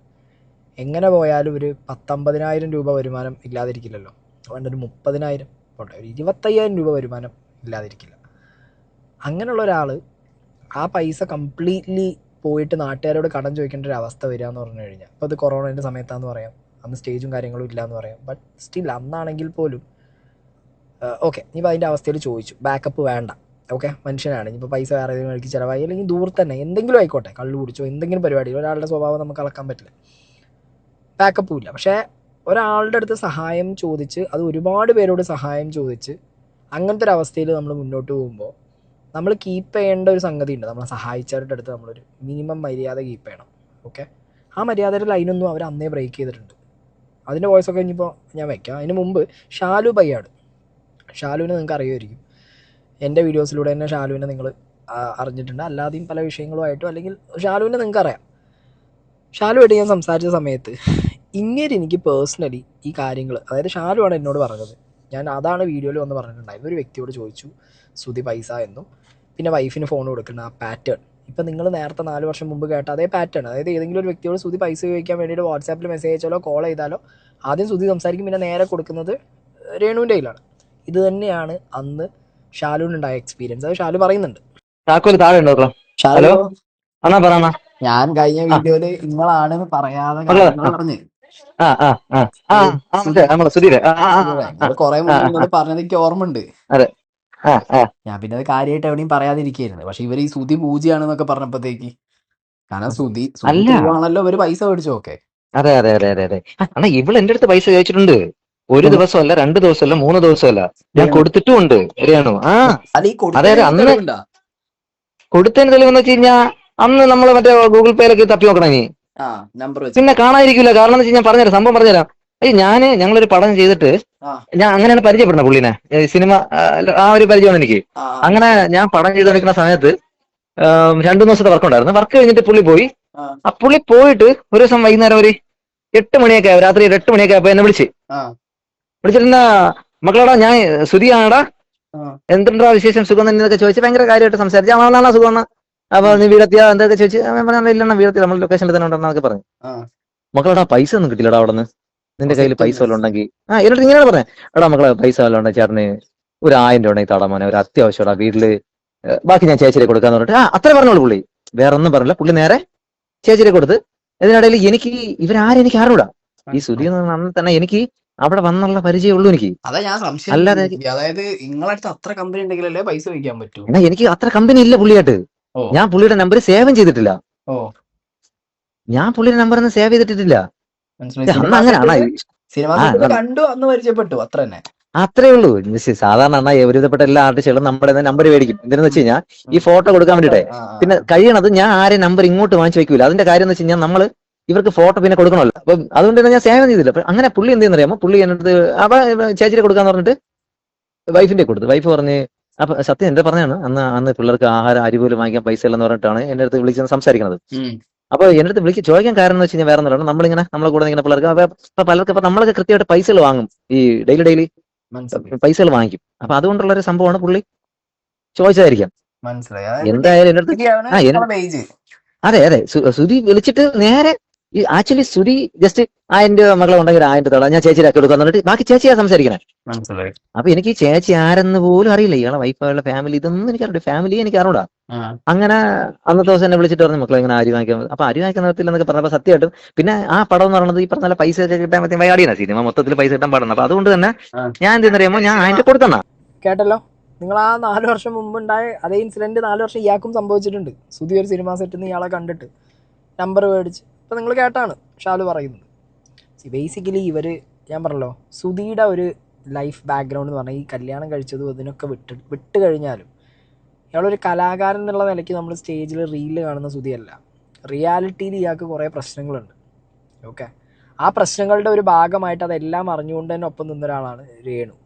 എങ്ങനെ പോയാലും ഒരു പത്തൊമ്പതിനായിരം രൂപ വരുമാനം ഇല്ലാതിരിക്കില്ലല്ലോ. അതുകൊണ്ട് ഒരു മുപ്പതിനായിരം പോട്ടെ ഒരു ഇരുപത്തയ്യായിരം രൂപ വരുമാനം ഇല്ലാതിരിക്കില്ല. അങ്ങനെയുള്ള ഒരാൾ ആ പൈസ കംപ്ലീറ്റ്ലി പോയിട്ട് നാട്ടുകാരോട് കടം ചോദിക്കേണ്ട ഒരു അവസ്ഥ വരിക എന്ന് പറഞ്ഞു കഴിഞ്ഞാൽ അപ്പോൾ അത് കൊറോണേന്റെ സമയത്താന്ന് പറയാം. അന്ന് സ്റ്റേജും കാര്യങ്ങളും ഇല്ല എന്ന് പറയാം. ബട്ട് സ്റ്റിൽ അന്നാണെങ്കിൽ പോലും ഓക്കെ ഇനി അതിന്റെ അവസ്ഥയിൽ ചോദിച്ചു. ബാക്കപ്പ് വേണ്ട ഓക്കെ മനുഷ്യനാണ്. ഇനിയിപ്പോൾ പൈസ വേറെ ഏതെങ്കിലും വഴിക്ക് ചിലവായി അല്ലെങ്കിൽ ദൂർ തന്നെ എന്തെങ്കിലും ആയിക്കോട്ടെ. കള്ളു കുടിച്ചോ എന്തെങ്കിലും പരിപാടി ഒരാളുടെ സ്വഭാവം നമുക്ക് അളക്കാൻ പറ്റില്ല. ബാക്കപ്പും ഇല്ല. പക്ഷേ ഒരാളുടെ അടുത്ത് സഹായം ചോദിച്ച് അത് ഒരുപാട് പേരോട് സഹായം ചോദിച്ച് അങ്ങനത്തെ ഒരു അവസ്ഥയിൽ നമ്മൾ മുന്നോട്ട് പോകുമ്പോൾ നമ്മൾ കീപ്പ് ചെയ്യേണ്ട ഒരു സംഗതി ഉണ്ട് നമ്മളെ സഹായിച്ചവരുടെ അടുത്ത് നമ്മളൊരു മിനിമം മര്യാദ കീപ്പ് ചെയ്യണം. ഓക്കെ ആ മര്യാദയുടെ ലൈനൊന്നും അവർ അന്നേ ബ്രേക്ക് ചെയ്തിട്ടുണ്ട്. അതിന്റെ വോയിസ് ഒക്കെ ഇനിയിപ്പോൾ ഞാൻ വയ്ക്കാം അതിന് മുമ്പ് ഷാലു പയ്യാട് ഷാലുവിനെ നിങ്ങൾക്ക് അറിയുമായിരിക്കും. എന്റെ വീഡിയോസിലൂടെ തന്നെ ഷാലുവിനെ നിങ്ങൾ അറിഞ്ഞിട്ടുണ്ട്. അല്ലാതെയും പല വിഷയങ്ങളുമായിട്ടും അല്ലെങ്കിൽ ഷാലുവിനെ നിങ്ങൾക്ക് അറിയാം. ഷാലുവായിട്ട് ഞാൻ സംസാരിച്ച സമയത്ത് ഇങ്ങനെ എനിക്ക് പേഴ്സണലി ഈ കാര്യങ്ങൾ അതായത് ഷാലുവാണ് എന്നോട് പറഞ്ഞത്. ഞാൻ അതാണ് വീഡിയോയിൽ വന്ന് പറഞ്ഞിട്ടുണ്ടായിരുന്നു ഒരു വ്യക്തിയോട് ചോദിച്ചു സുതി പൈസ എന്നും. പിന്നെ വൈഫിന് ഫോൺ കൊടുക്കുന്ന ആ പാറ്റേൺ ഇപ്പം നിങ്ങൾ നേരത്തെ നാല് വർഷം മുമ്പ് കേട്ട അതേ പാറ്റേൺ അതായത് ഏതെങ്കിലും ഒരു വ്യക്തിയോട് സുതി പൈസ ചോദിക്കാൻ വേണ്ടിയിട്ട് വാട്സാപ്പിൽ മെസ്സേജ് അയച്ചാലോ കോൾ ചെയ്താലോ ആദ്യം സുതി സംസാരിക്കും പിന്നെ നേരെ കൊടുക്കുന്നത് രേണുവിന്റെ കയ്യിലാണ് ഇത് തന്നെയാണ് അന്ന് ഷാലുവിനുണ്ടായ എക്സ്പീരിയൻസ് അത് ഷാലു പറയുന്നുണ്ട് താക്കോൽ താഴെ ഉണ്ടോ ഷാലു അണ്ണാ പറ ഞാൻ കഴിഞ്ഞ വീഡിയോയിൽ നിങ്ങളാണ് പറയാതെ നിങ്ങൾ കൊറേ മുന്നേ പറഞ്ഞത് എനിക്ക് ഓർമ്മയുണ്ട് ആ ആ ഞാൻ പിന്നെ അത് കാര്യമായിട്ട് എവിടെയും പറയാതിരിക്കുന്നത് പക്ഷെ ഇവർ ഈ സുതി പൂജയാണെന്നൊക്കെ പറഞ്ഞപ്പോഴത്തേക്ക് കാരണം സുതി. ആണല്ലോ ഇവർ പൈസ മേടിച്ചു ഓക്കെ അതെ അതെ അതെ അതെ അതെ. അണ്ണാ ഇവൾ എന്റെ അടുത്ത് പൈസ ചോദിച്ചിട്ടുണ്ട്. ഒരു ദിവസമല്ല രണ്ട് ദിവസമല്ല മൂന്ന് ദിവസമല്ല. ഞാൻ കൊടുത്തിട്ടും ഉണ്ട് ശരിയാണോ? ആ. അത് അന്ന് കൊടുത്തതിന് തെളിവെന്ന് വെച്ച് കഴിഞ്ഞാ അന്ന് നമ്മൾ മറ്റേ ഗൂഗിൾ പേയിലൊക്കെ തപ്പി നോക്കണം. പിന്നെ കാണാതിരിക്കില്ല കാരണം എന്ന് വെച്ച് ഞാൻ പറഞ്ഞുതരാം. സംഭവം പറഞ്ഞുതരാം. ഏയ് ഞാൻ ഞങ്ങളൊരു പടം ചെയ്തിട്ട് ഞാൻ അങ്ങനെയാണ് പരിചയപ്പെടുന്നത് പുള്ളിനെ. സിനിമ ആ, ഒരു പരിചയമാണ് എനിക്ക്. അങ്ങനെ ഞാൻ പടം ചെയ്തുകൊണ്ടിരിക്കുന്ന സമയത്ത് രണ്ടു ദിവസത്തെ വർക്ക് ഉണ്ടായിരുന്നു വർക്ക് കഴിഞ്ഞിട്ട് പുള്ളി പോയി. ആ. പുള്ളി പോയിട്ട് ഒരു ദിവസം വൈകുന്നേരം ഒരു എട്ട് മണിയൊക്കെ ആയോ രാത്രി ഒരു എട്ട് മണിയൊക്കെ ആയപ്പോ എന്നെ വിളിച്ച്. വിളിച്ചിരുന്ന മക്കളോടാ ഞാൻ സുതിയാണടാ ആ. എന്തുണ്ടാ വിശേഷം? സുഖം തന്നെ എന്നൊക്കെ ചോദിച്ച് ഭയങ്കര കാര്യമായിട്ട് സംസാരിച്ചു. നാളെ സുഖം അപ്പൊ നീ വീടെത്തിയാ? എന്തൊക്കെ ചോദിച്ചു. ഞാൻ വീടെത്തിയാ. വീടെത്തി നമ്മൾ ലൊക്കേഷനിൽ തന്നെ ഉണ്ടെന്നൊക്കെ പറഞ്ഞു. മക്കളോടാ പൈസ ഒന്നും കിട്ടില്ലടാ അവിടെ നിന്ന് നിന്റെ കയ്യിൽ പൈസ വല്ലതും ഉണ്ടെങ്കിൽ ആ എന്നിട്ട് ഇങ്ങനെയാണ് പറഞ്ഞത് എടാ മക്കളെ പൈസ വല്ലതും ഉണ്ടെങ്കിൽ ചേട്ടന് ഒരു ആയിരം രൂപ ഉണ്ടെങ്കിൽ തടാ മോനെ ഒരു അത്യാവശ്യമുള്ള വീട്ടിൽ ബാക്കി ഞാൻ ചേച്ചിയെ കൊടുക്കാന്ന് പറഞ്ഞിട്ട്. ആ അത്ര പറഞ്ഞോളൂ പുള്ളി. വേറെ ഒന്നും പറഞ്ഞില്ല. പുള്ളി നേരെ ചേച്ചിയെ കൊടുത്ത് ഇതിനിടയിൽ എനിക്ക് ഇവരാരും എനിക്ക് അറിഞ്ഞൂടാ. ഈ സുധി എന്ന് പറഞ്ഞ അന്ന് തന്നെ എനിക്ക് അവിടെ വന്നുള്ള പരിചയമുള്ളൂ എനിക്ക്. അതാ ഞാൻ സംശയം അല്ലാതെ-. അതായത് നിങ്ങളടുത്ത് അത്ര കമ്പനി ഉണ്ടെങ്കിലല്ലേ പൈസ വയ്ക്കാൻ പറ്റൂ? എന്നാ എനിക്ക് അത്ര കമ്പനി ഇല്ല പുള്ളിയായിട്ട്. ഞാൻ പുള്ളിയുടെ നമ്പർ സേവൻ ചെയ്തിട്ടില്ല. ഞാൻ പുള്ളിയുടെ നമ്പർ ഒന്നും സേവ് ചെയ്തിട്ടില്ല. മനസ്സിലായി? സിനിമ കണ്ടു അന്ന് പരിചയപ്പെട്ടു അത്ര തന്നെ. അത്രേ ഉള്ളൂ. സാധാരണ ഒരുവിധപ്പെട്ട എല്ലാ ആർട്ടിസ്റ്റുകളും നമ്മുടെ നമ്പർ മേടിക്കും. എന്തെന്ന് വെച്ച് കഴിഞ്ഞാൽ ഈ ഫോട്ടോ കൊടുക്കാൻ വേണ്ടിട്ടെ. പിന്നെ കഴിയണത് ഞാൻ ആരെ നമ്പർ ഇങ്ങോട്ട് വാങ്ങിച്ചു വെക്കൂല. അതിന്റെ കാര്യം എന്ന് വെച്ച് കഴിഞ്ഞാൽ നമ്മൾ ഇവർക്ക് ഫോട്ടോ പിന്നെ കൊടുക്കണമല്ലോ. അപ്പൊ അതുകൊണ്ട് തന്നെ ഞാൻ സേവനം ചെയ്തില്ല. അപ്പൊ അങ്ങനെ പുള്ളി എന്ത് ചെയ്യുന്നറിയാമോ? പുള്ളി എന്നടുത്ത് അപ്പൊ ചേച്ചിയുടെ കൊടുക്കാന്ന് പറഞ്ഞിട്ട് വൈഫിന്റെ കൊടുത്തു. വൈഫ് പറഞ്ഞ് അപ്പൊ സത്യം എന്താ പറഞ്ഞാണ് അന്ന് അന്ന് പിള്ളേർക്ക് ആഹാരം അരി പോലും വാങ്ങിക്കാൻ പൈസ ഇല്ലെന്ന് പറഞ്ഞിട്ടാണ് എന്റെ അടുത്ത് വിളിച്ച് സംസാരിക്കുന്നത് ഉം. അപ്പൊ എന്റെ അടുത്ത് വിളിച്ച് ചോദിക്കാൻ കാരണം എന്ന് വെച്ച് കഴിഞ്ഞാൽ വേറെ ഒന്നുമില്ല. നമ്മളിങ്ങനെ നമ്മളെ കൂടെ ഇങ്ങനെ പിള്ളേർക്ക്. അപ്പൊ പലർക്ക് ഇപ്പൊ നമ്മളൊക്കെ കൃത്യമായിട്ട് പൈസകൾ വാങ്ങും. ഈ ഡെയിലി ഡെയിലി പൈസകൾ വാങ്ങിക്കും. അപ്പൊ അതുകൊണ്ടുള്ള ഒരു സംഭവമാണ് പുള്ളി ചോദിച്ചതായിരിക്കാം. മനസ്സിലായി. എന്തായാലും എന്റെ അടുത്ത് അതെ അതെ. സുധി വിളിച്ചിട്ട് നേരെ ഈ ആക്ച്വലി സുരി ജസ്റ്റ് ആയിരം രൂപ മകളെ ഉണ്ടെങ്കിൽ ആയിരം രൂപ തടാ ഞാൻ ചേച്ചി ആക്കി കൊടുക്കാൻ പറഞ്ഞിട്ട് ബാക്കി ചേച്ചിയാ സംസാരിക്കണേ. മനസ്സിലായി. അപ്പൊ എനിക്ക് ഈ ചേച്ചി ആരെന്ന് പോലും അറിയില്ല. ഇയാളെ വൈഫുള്ള ഫാമിലി ഇതൊന്നും എനിക്ക് അറിയില്ല ഫാമിലി എനിക്ക് അറിഞ്ഞൂടാ. അങ്ങനെ അന്നത്തെ ദിവസം എന്നെ വിളിച്ചിട്ട് പറഞ്ഞു മക്കളെ ഇങ്ങനെ അരി വാങ്ങിക്കാൻ അപ്പൊ അരി വാങ്ങിക്കാൻ നിർത്തില്ലെന്നൊക്കെ പറഞ്ഞപ്പോ സത്യമായിട്ടും പിന്നെ ആ പടം എന്ന് പറയുന്നത് ഈ പറഞ്ഞ നല്ല പൈസ ഒക്കെ കിട്ടാൻ പറ്റിയ വയാടിയാണ് സിനിമ മൊത്തത്തിൽ പൈസ കിട്ടാൻ പാടുന്നത് അപ്പൊ അതുകൊണ്ട് തന്നെ ഞാൻ എന്തെന്നറിയാമോ ഞാൻ അതിന്റെ കൊടുത്തണ കേട്ടല്ലോ? നിങ്ങൾ ആ നാല് വർഷം മുമ്പ് ഉണ്ടായ അതേ ഇൻസിഡന്റ് നാല് വർഷം ഇയാൾക്കും സംഭവിച്ചിട്ടുണ്ട്. സുതി ഒരു സിനിമ സെറ്റിൽ നിന്ന് ഇയാളെ കണ്ടിട്ട്. നമ്പർ മേടിച്ച്. ഇപ്പം നിങ്ങൾ കേട്ടാണ് ഷാലു പറയുന്നത്. സി ബേസിക്കലി ഇവർ ഞാൻ പറഞ്ഞല്ലോ സുധിയുടെ ഒരു ലൈഫ് ബാക്ക്ഗ്രൗണ്ട് എന്ന് പറഞ്ഞാൽ ഈ കല്യാണം കഴിച്ചതും അതിനൊക്കെ വിട്ട് വിട്ട് കഴിഞ്ഞാലും ഇയാളൊരു കലാകാരൻ എന്നുള്ള നിലയ്ക്ക് നമ്മൾ സ്റ്റേജിൽ റീൽ കാണുന്ന സുധിയല്ല. റിയാലിറ്റിയിൽ ഇയാൾക്ക് കുറേ പ്രശ്നങ്ങളുണ്ട്. ഓക്കെ ആ പ്രശ്നങ്ങളുടെ ഒരു ഭാഗമായിട്ട് അതെല്ലാം അറിഞ്ഞുകൊണ്ട് തന്നെ ഒപ്പം നിന്ന ഒരാളാണ് രേണു.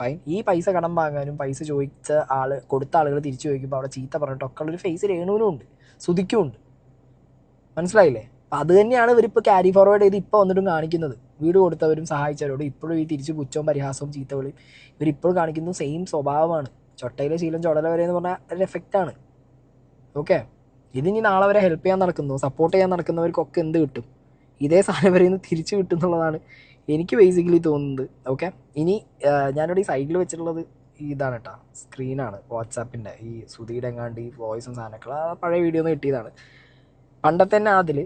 ഫൈൻ ഈ പൈസ കടം വാങ്ങാനും പൈസ ചോദിച്ച ആൾ കൊടുത്ത ആളുകൾ തിരിച്ചു ചോദിക്കുമ്പോൾ അവിടെ ചീത്ത പറഞ്ഞിട്ടൊക്കെ ഉള്ളൊരു ഫേസ് രേണുവിനും ഉണ്ട്. സുധിക്കും ഉണ്ട്. മനസ്സിലായില്ലേ? അപ്പം അത് തന്നെയാണ് ഇവരിപ്പോൾ ക്യാരി ഫോർവേഡ് ചെയ്ത് ഇപ്പോൾ വന്നിട്ടും കാണിക്കുന്നത്. വീട് കൊടുത്തവരും സഹായിച്ചവരോടും ഇപ്പോഴും ഈ തിരിച്ചു പുച്ഛവും പരിഹാസവും ചീത്തവിളിയും ഇവരിപ്പോഴും കാണിക്കുന്നത് സെയിം സ്വഭാവമാണ്. ചൊട്ടയിലെ ശീലം ചൊടല വരെ എന്ന് പറഞ്ഞാൽ ഒരു എഫക്റ്റാണ് ഓക്കെ ഇതിനി നാളെ വരെ ഹെൽപ്പ് ചെയ്യാൻ നടക്കുന്നു സപ്പോർട്ട് ചെയ്യാൻ നടക്കുന്നവർക്കൊക്കെ എന്ത് കിട്ടും? ഇതേ സാധനം വരെ നിന്ന് തിരിച്ചു കിട്ടും എന്നുള്ളതാണ് എനിക്ക് ബേസിക്കലി തോന്നുന്നത്. ഓക്കെ ഇനി ഞാനിവിടെ ഈ സൈഡിൽ വെച്ചിട്ടുള്ളത് ഇതാണ് കേട്ടോ സ്ക്രീനാണ് വാട്സാപ്പിന്റെ ഈ സുധീടെങ്ങാണ്ട് ഈ വോയിസും ആ പഴയ വീഡിയോ ഒന്ന് കിട്ടിയതാണ്. പണ്ടത്തെ തന്നെ അതിൽ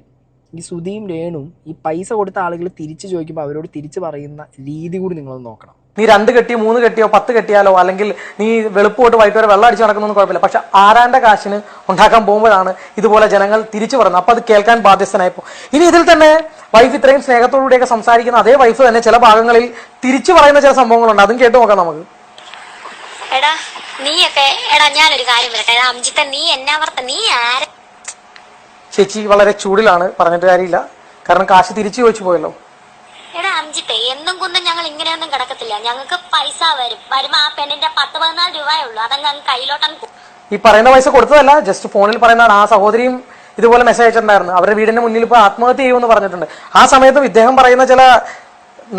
ഈ സുധിയും രേണും ഈ പൈസ കൊടുത്ത ആളുകൾ തിരിച്ചു ചോദിക്കുമ്പോൾ അവരോട് തിരിച്ചു പറയുന്ന രീതി കൂടി നിങ്ങളൊന്ന് നോക്കണം. നീ രണ്ട് കെട്ടിയോ മൂന്ന് കെട്ടിയോ പത്ത് കെട്ടിയാലോ അല്ലെങ്കിൽ നീ വെളുപ്പോട്ട് വൈകിട്ട് വരെ വെള്ളം അടിച്ച് നടക്കുന്നൊന്നും കുഴപ്പമില്ല. പക്ഷെ ആരാന്റെ കാശിന് ഉണ്ടാക്കാൻ പോകുമ്പോഴാണ് ഇതുപോലെ ജനങ്ങൾ തിരിച്ചു പറയുന്നത്. അപ്പൊ അത് കേൾക്കാൻ ബാധ്യസ്ഥനായപ്പോ ഇനി ഇതിൽ തന്നെ വൈഫ് ഇത്രയും സ്നേഹത്തോടുകൂടിയൊക്കെ സംസാരിക്കുന്ന അതേ വൈഫ് തന്നെ ചില ഭാഗങ്ങളിൽ തിരിച്ചു പറയുന്ന ചില സംഭവങ്ങളുണ്ട്. അതും കേട്ടു നോക്കാം നമുക്ക്. എടാ നീയൊക്കെ എടാ ഞാനൊരു കാര്യം പറയട്ടെ. എടാ അംജിത്ത നീ എന്നാ വർത്ത നീ ആര ചേച്ചി വളരെ ചൂടിലാണ് പറഞ്ഞിട്ട് കാര്യമില്ല. കാരണം കാശ് തിരിച്ചു ചോദിച്ചു പോയല്ലോ. എടാ എന്നും കുന്നും ഞങ്ങൾ ഇങ്ങനെയൊന്നും കിടക്കത്തില്ല. ഞങ്ങൾക്ക് പൈസ വരും. വരുമ്പോ ആ പെണ്ണിന്റെ പത്ത് പതിനാല് രൂപയേ ഉള്ളൂ. കയ്യിലോട്ടങ്ങ് ഈ പറയുന്ന പൈസ കൊടുത്തതല്ല ജസ്റ്റ് ഫോണിൽ പറയുന്നതാണ്. ആ സഹോദരിയും ഇതുപോലെ മെസ്സേജ് അയച്ചിട്ടുണ്ടായിരുന്നു. അവരുടെ വീടിന്റെ മുന്നിൽ ഇപ്പോൾ ആത്മഹത്യ ചെയ്യുമെന്ന് പറഞ്ഞിട്ടുണ്ട്. ആ സമയത്തും ഇദ്ദേഹം പറയുന്ന ചില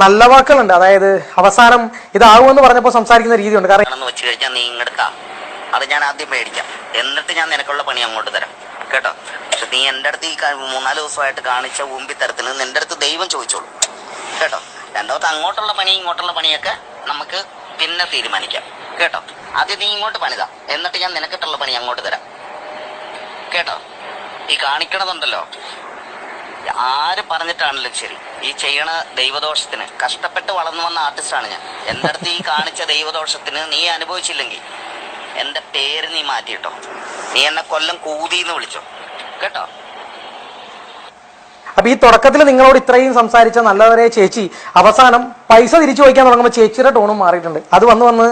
നല്ല വാക്കുകളുണ്ട്. അതായത് അവസാനം ഇതാകുമെന്ന് പറഞ്ഞപ്പോൾ സംസാരിക്കുന്ന രീതിയുണ്ട്. കാരണം വെച്ച് കഴിഞ്ഞാൽ നീ അത് ഞാൻ ആദ്യം മേടിക്കാം. എന്നിട്ട് ഞാൻ നിനക്കുള്ള പണി അങ്ങോട്ട് തരാം. കേട്ടോ? പക്ഷെ നീ എന്റെ അടുത്ത് ഈ മൂന്നാൽ ദിവസമായിട്ട് കാണിച്ച ഉമ്പിത്തരത്തിന് നിന്റെ അടുത്ത് ദൈവം ചോദിച്ചോളൂ. കേട്ടോ? രണ്ടാമത്തെ അങ്ങോട്ടുള്ള പണി ഇങ്ങോട്ടുള്ള പണിയൊക്കെ നമുക്ക് പിന്നെ തീരുമാനിക്കാം. കേട്ടോ? ആദ്യം നീ ഇങ്ങോട്ട് പണിതാ. എന്നിട്ട് ഞാൻ നിനക്കിട്ടുള്ള പണി അങ്ങോട്ട് തരാം. കേട്ടോ? ഈ കാണിക്കണതുണ്ടല്ലോ. ആര് പറഞ്ഞിട്ടാണെങ്കിലും ശരി. ഈ ചെയ്യണ ദൈവദോഷത്തിന് കഷ്ടപ്പെട്ട് വളർന്നു വന്ന ആർട്ടിസ്റ്റാണ് ഞാൻ. എന്റെ അടുത്ത് ഈ കാണിച്ച ദൈവദോഷത്തിന് നീ അനുഭവിച്ചില്ലെങ്കിൽ എന്റെ പേര് നീ മാറ്റിയിട്ടോ. നീ എന്നെ കൊല്ലം കൂതിന്ന് വിളിച്ചോ. കേട്ടോ. അപ്പൊ ഈ തുടക്കത്തിൽ നിങ്ങളോട് ഇത്രയും സംസാരിച്ച നല്ലവരെ ചേച്ചി അവസാനം പൈസ തിരിച്ചു വയ്ക്കാൻ തുടങ്ങുമ്പോൾ ചേച്ചിയുടെ ടോണും മാറിയിട്ടുണ്ട്. അത് വന്ന് വന്ന്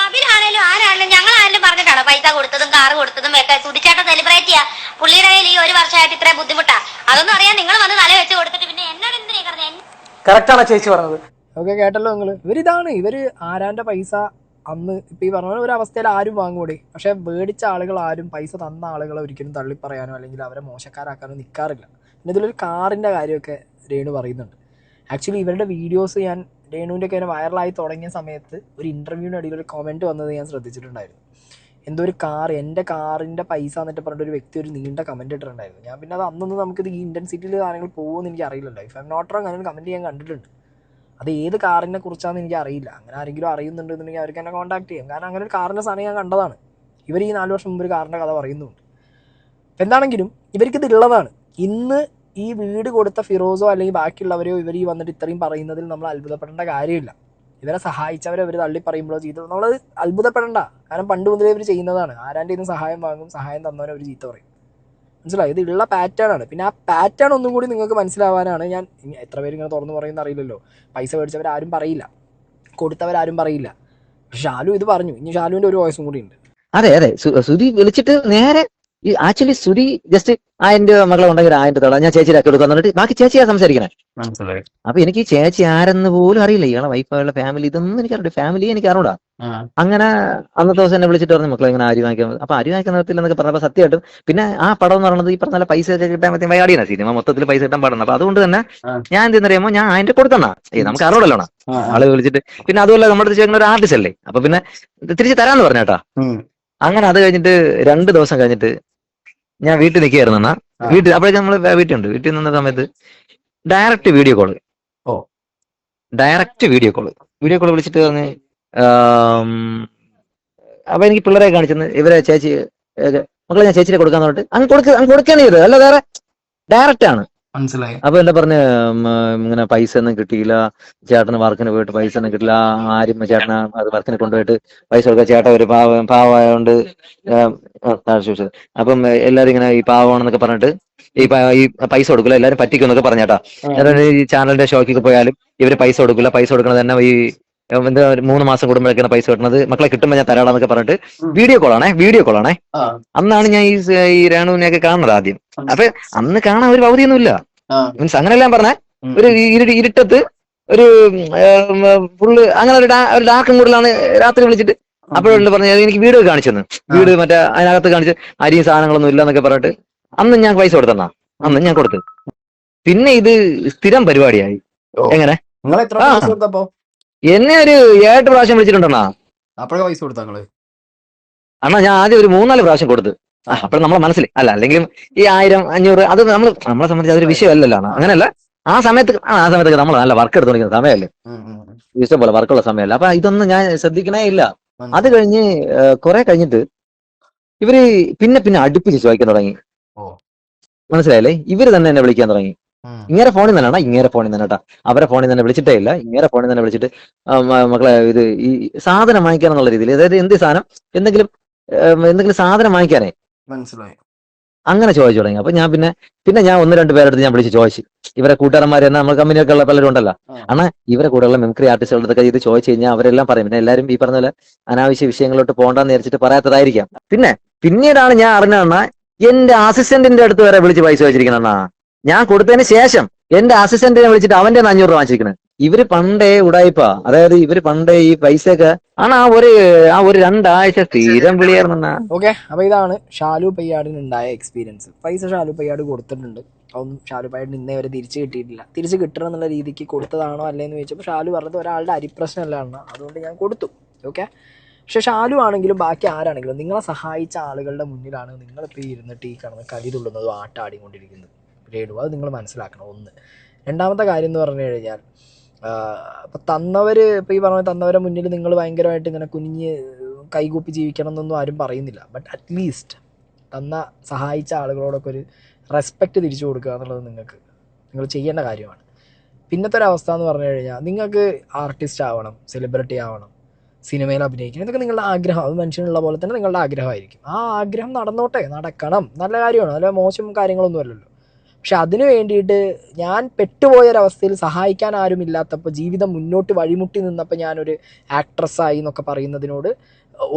സബിനാണേലും ആരാണേലും ഞങ്ങളായാലും പറഞ്ഞിട്ടാണ് പൈസ കൊടുത്തതും കാറ് കൊടുത്തതും ഒക്കെ സുധിച്ചേട്ടൻ സെലിബ്രേറ്റ് ചെയ്യാ? പുള്ളിയുടെ കയ്യിൽ ഈ ഒരു വർഷമായിട്ട് ഇത്രയും ബുദ്ധിമുട്ടാ? അതൊന്നും അറിയാൻ നിങ്ങൾ വന്ന് തല വെച്ച് കൊടുത്തിട്ട് പിന്നെ എന്നോട് എന്തിനാ കറക്റ്റാണ് ചേച്ചി പറഞ്ഞത്? ഓക്കെ കേട്ടല്ലോ നിങ്ങൾ ഇവരിതാണ്. ഇവർ ആരാന്റെ പൈസ അന്ന് ഇപ്പൊ ഈ പറഞ്ഞ ഒരു അവസ്ഥയിൽ ആരും വാങ്ങൂടെ. പക്ഷേ മേടിച്ച ആളുകൾ ആരും പൈസ തന്ന ആളുകളെ ഒരിക്കലും തള്ളി പറയാനോ അല്ലെങ്കിൽ അവരെ മോശക്കാരാക്കാനോ നിൽക്കാറില്ല പിന്നെ ഇതിലൊരു കാറിന്റെ കാര്യമൊക്കെ രേണു പറയുന്നുണ്ട്. ആക്ച്വലി ഇവരുടെ വീഡിയോസ് ഞാൻ രേണുവിന്റെ ഒക്കെ വൈറലായി തുടങ്ങിയ സമയത്ത് ഒരു ഇന്റർവ്യൂവിന്റെ ഇടയിൽ ഒരു കമന്റ് വന്നത് ഞാൻ ശ്രദ്ധിച്ചിട്ടുണ്ടായിരുന്നു. എന്തോ ഒരു കാർ എന്റെ കാറിന്റെ പൈസ എന്നിട്ട് പറഞ്ഞിട്ട് ഒരു വ്യക്തി ഒരു നീണ്ട കമന്റ് ഇട്ടിട്ടുണ്ടായിരുന്നു. ഞാൻ പിന്നെ അത് അന്നൊന്നും നമുക്കിത് ഈ ഇന്റൻസിറ്റിയിൽ കാര്യങ്ങൾ പോകുമെന്ന് എനിക്ക് അറിയില്ലല്ലോ. ഇഫ് ഐ നോട്ട് റോങ് അങ്ങനെ കമന്റ് ഞാൻ കണ്ടിട്ടുണ്ട്. അത് ഏത് കാറിനെ കുറിച്ചാണെന്ന് എനിക്ക് അറിയില്ല. അങ്ങനെ ആരെങ്കിലും അറിയുന്നുണ്ടെന്നുണ്ടെങ്കിൽ അവർക്ക് എന്നെ കോൺടാക്ട് ചെയ്യും. കാരണം അങ്ങനെ ഒരു കാറിന്റെ സാധനം ഞാൻ കണ്ടതാണ്. ഇവർ ഈ നാല് വർഷം മുമ്പ് ഒരു കാറിന്റെ കഥ പറയുന്നുണ്ട്. എന്താണെങ്കിലും ഇവർക്കിത് ഉള്ളതാണ് ഇന്ന് ഈ വീട് കൊടുത്ത ഫിറോസോ അല്ലെങ്കിൽ ബാക്കിയുള്ളവരെയോ ഇവർ ഈ വന്നിട്ട് ഇത്രയും പറയുന്നതിൽ നമ്മൾ അത്ഭുതപ്പെടേണ്ട കാര്യമില്ല. ഇവരെ സഹായിച്ചവരെ ഇവർ തള്ളി പറയുമ്പോഴോ ചെയ്തത് നമ്മൾ അത്ഭുതപ്പെടേണ്ട. കാരണം പണ്ട് മുതലേ ഇവർ ചെയ്യുന്നതാണ്. ആരാന്റെ ഇന്ന് സഹായം വാങ്ങും സഹായം തന്നവരെ അവർ ചീത്ത പറയും. മനസ്സിലായി? ഇത് ഉള്ള പാറ്റേൺ ആണ്. പിന്നെ ആ പാറ്റേൺ ഒന്നും കൂടി നിങ്ങൾക്ക് മനസ്സിലാവാനാണ് ഞാൻ എത്ര പേര് ഇങ്ങനെ തുറന്നു പറയുന്ന അറിയില്ലല്ലോ. പൈസ മേടിച്ചവരാരും പറയില്ല. കൊടുത്തവരാരും പറയില്ല. ഷാലു ഇത് പറഞ്ഞു. ഇനി ഷാലുവിന്റെ ഒരു വോയിസും കൂടി ഉണ്ട്. അതെ അതെ. സുധി വിളിച്ചിട്ട് നേരെ ഈ ആക്ച്വലി സുധി ജസ്റ്റ് ആ എന്റെ മകളെ ഉണ്ടെങ്കിൽ ആ എന്റെ തടാ. ഞാൻ ചേച്ചി ആക്കി കൊടുക്കാൻ പറഞ്ഞിട്ട് ബാക്കി ചേച്ചിയാ സംസാരിക്കണേ. മനസ്സിലായി. അപ്പൊ എനിക്ക് ഈ ചേച്ചി ആരെന്ന് പോലും അറിയില്ല. ഇയാളെ വൈഫുള്ള ഫാമിലി ഇതൊന്നും എനിക്ക് അറിയില്ല ഫാമിലി എനിക്ക് അറിഞ്ഞൂടാ. അങ്ങനെ അന്നത്തെ ദിവസം എന്നെ വിളിച്ചിട്ട് പറഞ്ഞു മക്കളെ ഇങ്ങനെ അരി വാങ്ങിക്കാൻ അപ്പൊ അരി വാങ്ങിക്കാൻ നിർത്തില്ല എന്നൊക്കെ പറഞ്ഞപ്പോ സത്യമായിട്ടും പിന്നെ ആ പടം എന്ന് പറയുന്നത് ഈ പറഞ്ഞ പൈസ ഒക്കെ കിട്ടാൻ പറ്റിയ വയാടിയാണ് സിനിമ മൊത്തത്തിൽ പൈസ കിട്ടാൻ പാടുന്നത് അപ്പൊ അതുകൊണ്ട് തന്നെ ഞാൻ എന്ത് എന്തെന്നറിയുമ്പോ ഞാൻ അതിന്റെ കൊടുത്തണ ഏ നമുക്ക് അറിവുള്ളല്ലോ ആൾ വിളിച്ചിട്ട് പിന്നെ അതുമല്ല നമ്മുടെ ചേട്ടൻ ഒരു ആർട്ടിസ്റ്റ് അല്ലേ? അപ്പൊ പിന്നെ തിരിച്ച് തരാന്ന് പറഞ്ഞേട്ടാ അങ്ങനെ അത് കഴിഞ്ഞിട്ട് രണ്ട് ദിവസം കഴിഞ്ഞിട്ട് ഞാൻ വീട്ടിൽ നിൽക്കുകയായിരുന്നു എന്നാ. വീട്ടിൽ അപ്പോഴേക്കും നമ്മൾ വീട്ടിലുണ്ട് വീട്ടിൽ നിന്ന സമയത്ത് ഡയറക്റ്റ് വീഡിയോ കോൾ ഓ. Direct video call video call വിളിച്ചിട്ട് പറഞ്ഞ് അപ്പൊ എനിക്ക് പിള്ളേരെ കാണിച്ചെന്ന് ഇവരെ ചേച്ചി മക്കളെ ഞാൻ ചേച്ചിയെ കൊടുക്കാൻ പറഞ്ഞിട്ട് അങ്ങ് കൊടുക്ക അങ്ങ് കൊടുക്കുകയാണ് ചെയ്തത് അല്ല വേറെ ഡയറക്റ്റ് ആണ്. മനസ്സിലായി. അപ്പൊ എന്താ പറഞ്ഞ ഇങ്ങനെ പൈസ ഒന്നും കിട്ടിയില്ല. ചേട്ടന് വർക്കിന് പോയിട്ട് പൈസ ഒന്നും കിട്ടില്ല. ആരും ചേട്ടന് അത് വർക്കിന് കൊണ്ടുപോയിട്ട് പൈസ കൊടുക്കുക ചേട്ടൻ ഒരു പാവ പാവമായോണ്ട് ചോദിച്ചത് അപ്പം എല്ലാരും ഇങ്ങനെ ഈ പാവമാണെന്നൊക്കെ പറഞ്ഞിട്ട് ഈ ഈ പൈസ കൊടുക്കില്ല. എല്ലാരും പറ്റിക്കും എന്നൊക്കെ പറഞ്ഞേട്ടാ ഈ ചാനലിന്റെ ഷോക്കൊക്കെ പോയാലും ഇവർ പൈസ കൊടുക്കില്ല. പൈസ കൊടുക്കണത് തന്നെ ഈ എന്താ ഒരു മൂന്ന് മാസം കൂടുമ്പോഴൊക്കെയാണ് പൈസ കിട്ടുന്നത്. മക്കളെ കിട്ടുമ്പോൾ ഞാൻ തരാടാന്നൊക്കെ പറഞ്ഞിട്ട് വീഡിയോ കോൾ ആണേ വീഡിയോ കോൾ ആണേ. അന്നാണ് ഞാൻ ഈ ഈ രേണുവിനെയൊക്കെ കാണുന്നത് ആദ്യം. അപ്പൊ അന്ന് കാണാൻ ഒരു അവധിയൊന്നുമില്ല മീൻസ് അങ്ങനെയല്ല ഞാൻ പറഞ്ഞേ ഒരു ഇരു ഇരുട്ടത്ത് ഒരു ഫുള്ള് അങ്ങനെ ഒരു ഒരു ഡാർക്ക് മൂഡിലാണ് രാത്രി വിളിച്ചിട്ട് അപ്പോഴുണ്ട് പറഞ്ഞു എനിക്ക് വീട് കാണിച്ചു തന്നു. വീട് മറ്റേ അതിനകത്ത് കാണിച്ച് അരിയും സാധനങ്ങളൊന്നും ഇല്ല എന്നൊക്കെ പറഞ്ഞിട്ട് അന്ന് ഞാൻ പൈസ കൊടുത്തന്നാ. അന്ന് ഞാൻ കൊടുത്തു. പിന്നെ ഇത് സ്ഥിരം പരിപാടിയായി. എങ്ങനെ? എന്നെ ഒരു ഏഴ് പ്രാവശ്യം വിളിച്ചിട്ടുണ്ടെന്നാ പൈസ കൊടുത്ത നിങ്ങൾ? അണ്ണാ ഞാൻ ആദ്യം ഒരു മൂന്നാൽ പ്രാവശ്യം കൊടുത്തു. അപ്പഴും നമ്മളെ മനസ്സിൽ അല്ല അല്ലെങ്കിലും ഈ ആയിരം അഞ്ഞൂറ് അത് നമ്മൾ നമ്മളെ സംബന്ധിച്ച് അതൊരു വിഷയമല്ലല്ലോ. അങ്ങനെയല്ല ആ സമയത്ത് ആ സമയത്തൊക്കെ നമ്മൾ നല്ല വർക്ക് എടുത്തോണ്ടിരിക്കുന്ന സമയമല്ലേ. ഇഷ്ടം പോലെ വർക്കുള്ള സമയമല്ല അപ്പൊ ഇതൊന്നും ഞാൻ ശ്രദ്ധിക്കണേ ഇല്ല. അത് കഴിഞ്ഞ് കുറെ കഴിഞ്ഞിട്ട് ഇവർ പിന്നെ പിന്നെ അടുപ്പിച്ച് ചോദിക്കാൻ തുടങ്ങി. മനസ്സിലായല്ലേ? ഇവർ തന്നെ എന്നെ വിളിക്കാൻ തുടങ്ങി. ഇങ്ങനെ ഫോണിൽ നിന്നാണ് ഇങ്ങനെ ഫോണിൽ നിന്ന് കേട്ടാ അവരെ ഫോണിൽ തന്നെ വിളിച്ചിട്ടേ ഇല്ല. ഇങ്ങനെ ഫോണിൽ തന്നെ വിളിച്ചിട്ട് മക്കളെ ഇത് ഈ സാധനം വാങ്ങിക്കാൻ എന്നുള്ള രീതിയിൽ. അതായത് എന്ത് സാധനം? എന്തെങ്കിലും എന്തെങ്കിലും സാധനം വാങ്ങിക്കാനേ. മനസ്സിലായി. അങ്ങനെ ചോദിച്ചു തുടങ്ങി. അപ്പൊ ഞാൻ പിന്നെ പിന്നെ ഞാൻ ഒന്ന് രണ്ട് പേരെടുത്ത് ഞാൻ വിളിച്ച് ചോദിച്ചു. ഇവരെ കൂട്ടുകാരന്മാർ തന്നെ നമ്മൾ കമ്പനിയൊക്കെ ഉള്ള പലരും ഉണ്ടല്ലോ. അണ്ണാ ഇവരെ കൂടെയുള്ള മെമിക്രി ആർട്ടിസ്റ്റുകളുടെ അടുത്തൊക്കെ ഇത് ചോദിച്ചു കഴിഞ്ഞാൽ അവരെല്ലാം പറയും. പിന്നെ എല്ലാവരും ഈ പറഞ്ഞ പോലെ അനാവശ്യ വിഷയങ്ങളിലോട്ട് പോകണ്ടെന്ന് വിചാരിച്ചിട്ട് പറയാത്തതായിരിക്കാം. പിന്നെ പിന്നീടാണ് ഞാൻ അറിഞ്ഞ എന്റെ അസിസ്റ്റന്റിന്റെ അടുത്ത് വരെ വിളിച്ച് പൈസ വെച്ചിരിക്കണ ഞാൻ കൊടുത്തതിന് ശേഷം എന്റെ അസിസ്റ്റന്റിനെ വിളിച്ചിട്ട് അവന്റെ അഞ്ഞൂറ് രൂപ വാങ്ങിച്ചിരിക്കുന്നത് ഇവർ പണ്ടേ ഉടായ്പ അതായത് ഇവർ പണ്ടേ ഈ പൈസയൊക്കെ ആണ് ആ ഒരു ആ ഒരു രണ്ടാഴ്ച തീരം വിളിയായിരുന്നു ഓക്കെ അപ്പോൾ ഇതാണ് ഷാലു പയ്യാടിന് ഉണ്ടായ എക്സ്പീരിയൻസ് പൈസ ഷാലു പയ്യാട് കൊടുത്തിട്ടുണ്ട്. അതൊന്നും ഷാലു പയ്യാടിന് ഇന്നേ വരെ തിരിച്ചു കിട്ടിയിട്ടില്ല. തിരിച്ചു കിട്ടണം എന്നുള്ള രീതിക്ക് കൊടുത്തതാണോ അല്ലേന്ന് ചോദിച്ചപ്പോൾ ഷാലു പറഞ്ഞത് ഒരാളുടെ അരിപ്രശ്നമല്ല അണ്ണ അതുകൊണ്ട് ഞാൻ കൊടുത്തു. ഓക്കെ പക്ഷെ ഷാലു ആണെങ്കിലും ബാക്കി ആരാണെങ്കിലും നിങ്ങളെ സഹായിച്ച ആളുകളുടെ മുന്നിലാണ് നിങ്ങളിപ്പോൾ ഇരുന്നിട്ട് ഈ കിടന്ന് കലി തുള്ളുന്നതും ആട്ടാടിക്കൊണ്ടിരിക്കുന്നത് രേണു അത് നിങ്ങൾ മനസ്സിലാക്കണം ഒന്ന്. രണ്ടാമത്തെ കാര്യം എന്ന് പറഞ്ഞു കഴിഞ്ഞാൽ ഇപ്പം തന്നവർ ഇപ്പോൾ ഈ പറഞ്ഞ തന്നവരെ മുന്നിൽ നിങ്ങൾ ഭയങ്കരമായിട്ട് ഇങ്ങനെ കുനിഞ്ഞ് കൈകൂപ്പി ജീവിക്കണം എന്നൊന്നും ആരും പറയുന്നില്ല. ബട്ട് അറ്റ്ലീസ്റ്റ് തന്ന സഹായിച്ച ആളുകളോടൊക്കെ ഒരു റെസ്പെക്റ്റ് തിരിച്ചു കൊടുക്കുക എന്നുള്ളത് നിങ്ങൾക്ക് നിങ്ങൾ ചെയ്യേണ്ട കാര്യമാണ്. പിന്നത്തെ ഒരു അവസ്ഥ എന്ന് പറഞ്ഞു കഴിഞ്ഞാൽ നിങ്ങൾക്ക് ആർട്ടിസ്റ്റ് ആവണം സെലിബ്രിറ്റി ആവണം സിനിമയിൽ അഭിനയിക്കണം ഇതൊക്കെ നിങ്ങളുടെ ആഗ്രഹം. അത് മനുഷ്യനുള്ള പോലെ തന്നെ നിങ്ങളുടെ ആഗ്രഹമായിരിക്കും. ആ ആഗ്രഹം നടന്നോട്ടെ നടക്കണം. നല്ല കാര്യമാണ്. അല്ല മോശം കാര്യങ്ങളൊന്നും അല്ലല്ലോ. പക്ഷെ അതിനു വേണ്ടിയിട്ട് ഞാൻ പെട്ടുപോയൊരവസ്ഥയിൽ സഹായിക്കാൻ ആരും ഇല്ലാത്തപ്പോൾ ജീവിതം മുന്നോട്ട് വഴിമുട്ടി നിന്നപ്പോൾ ഞാനൊരു ആക്ട്രസ്സായി എന്നൊക്കെ പറയുന്നതിനോട്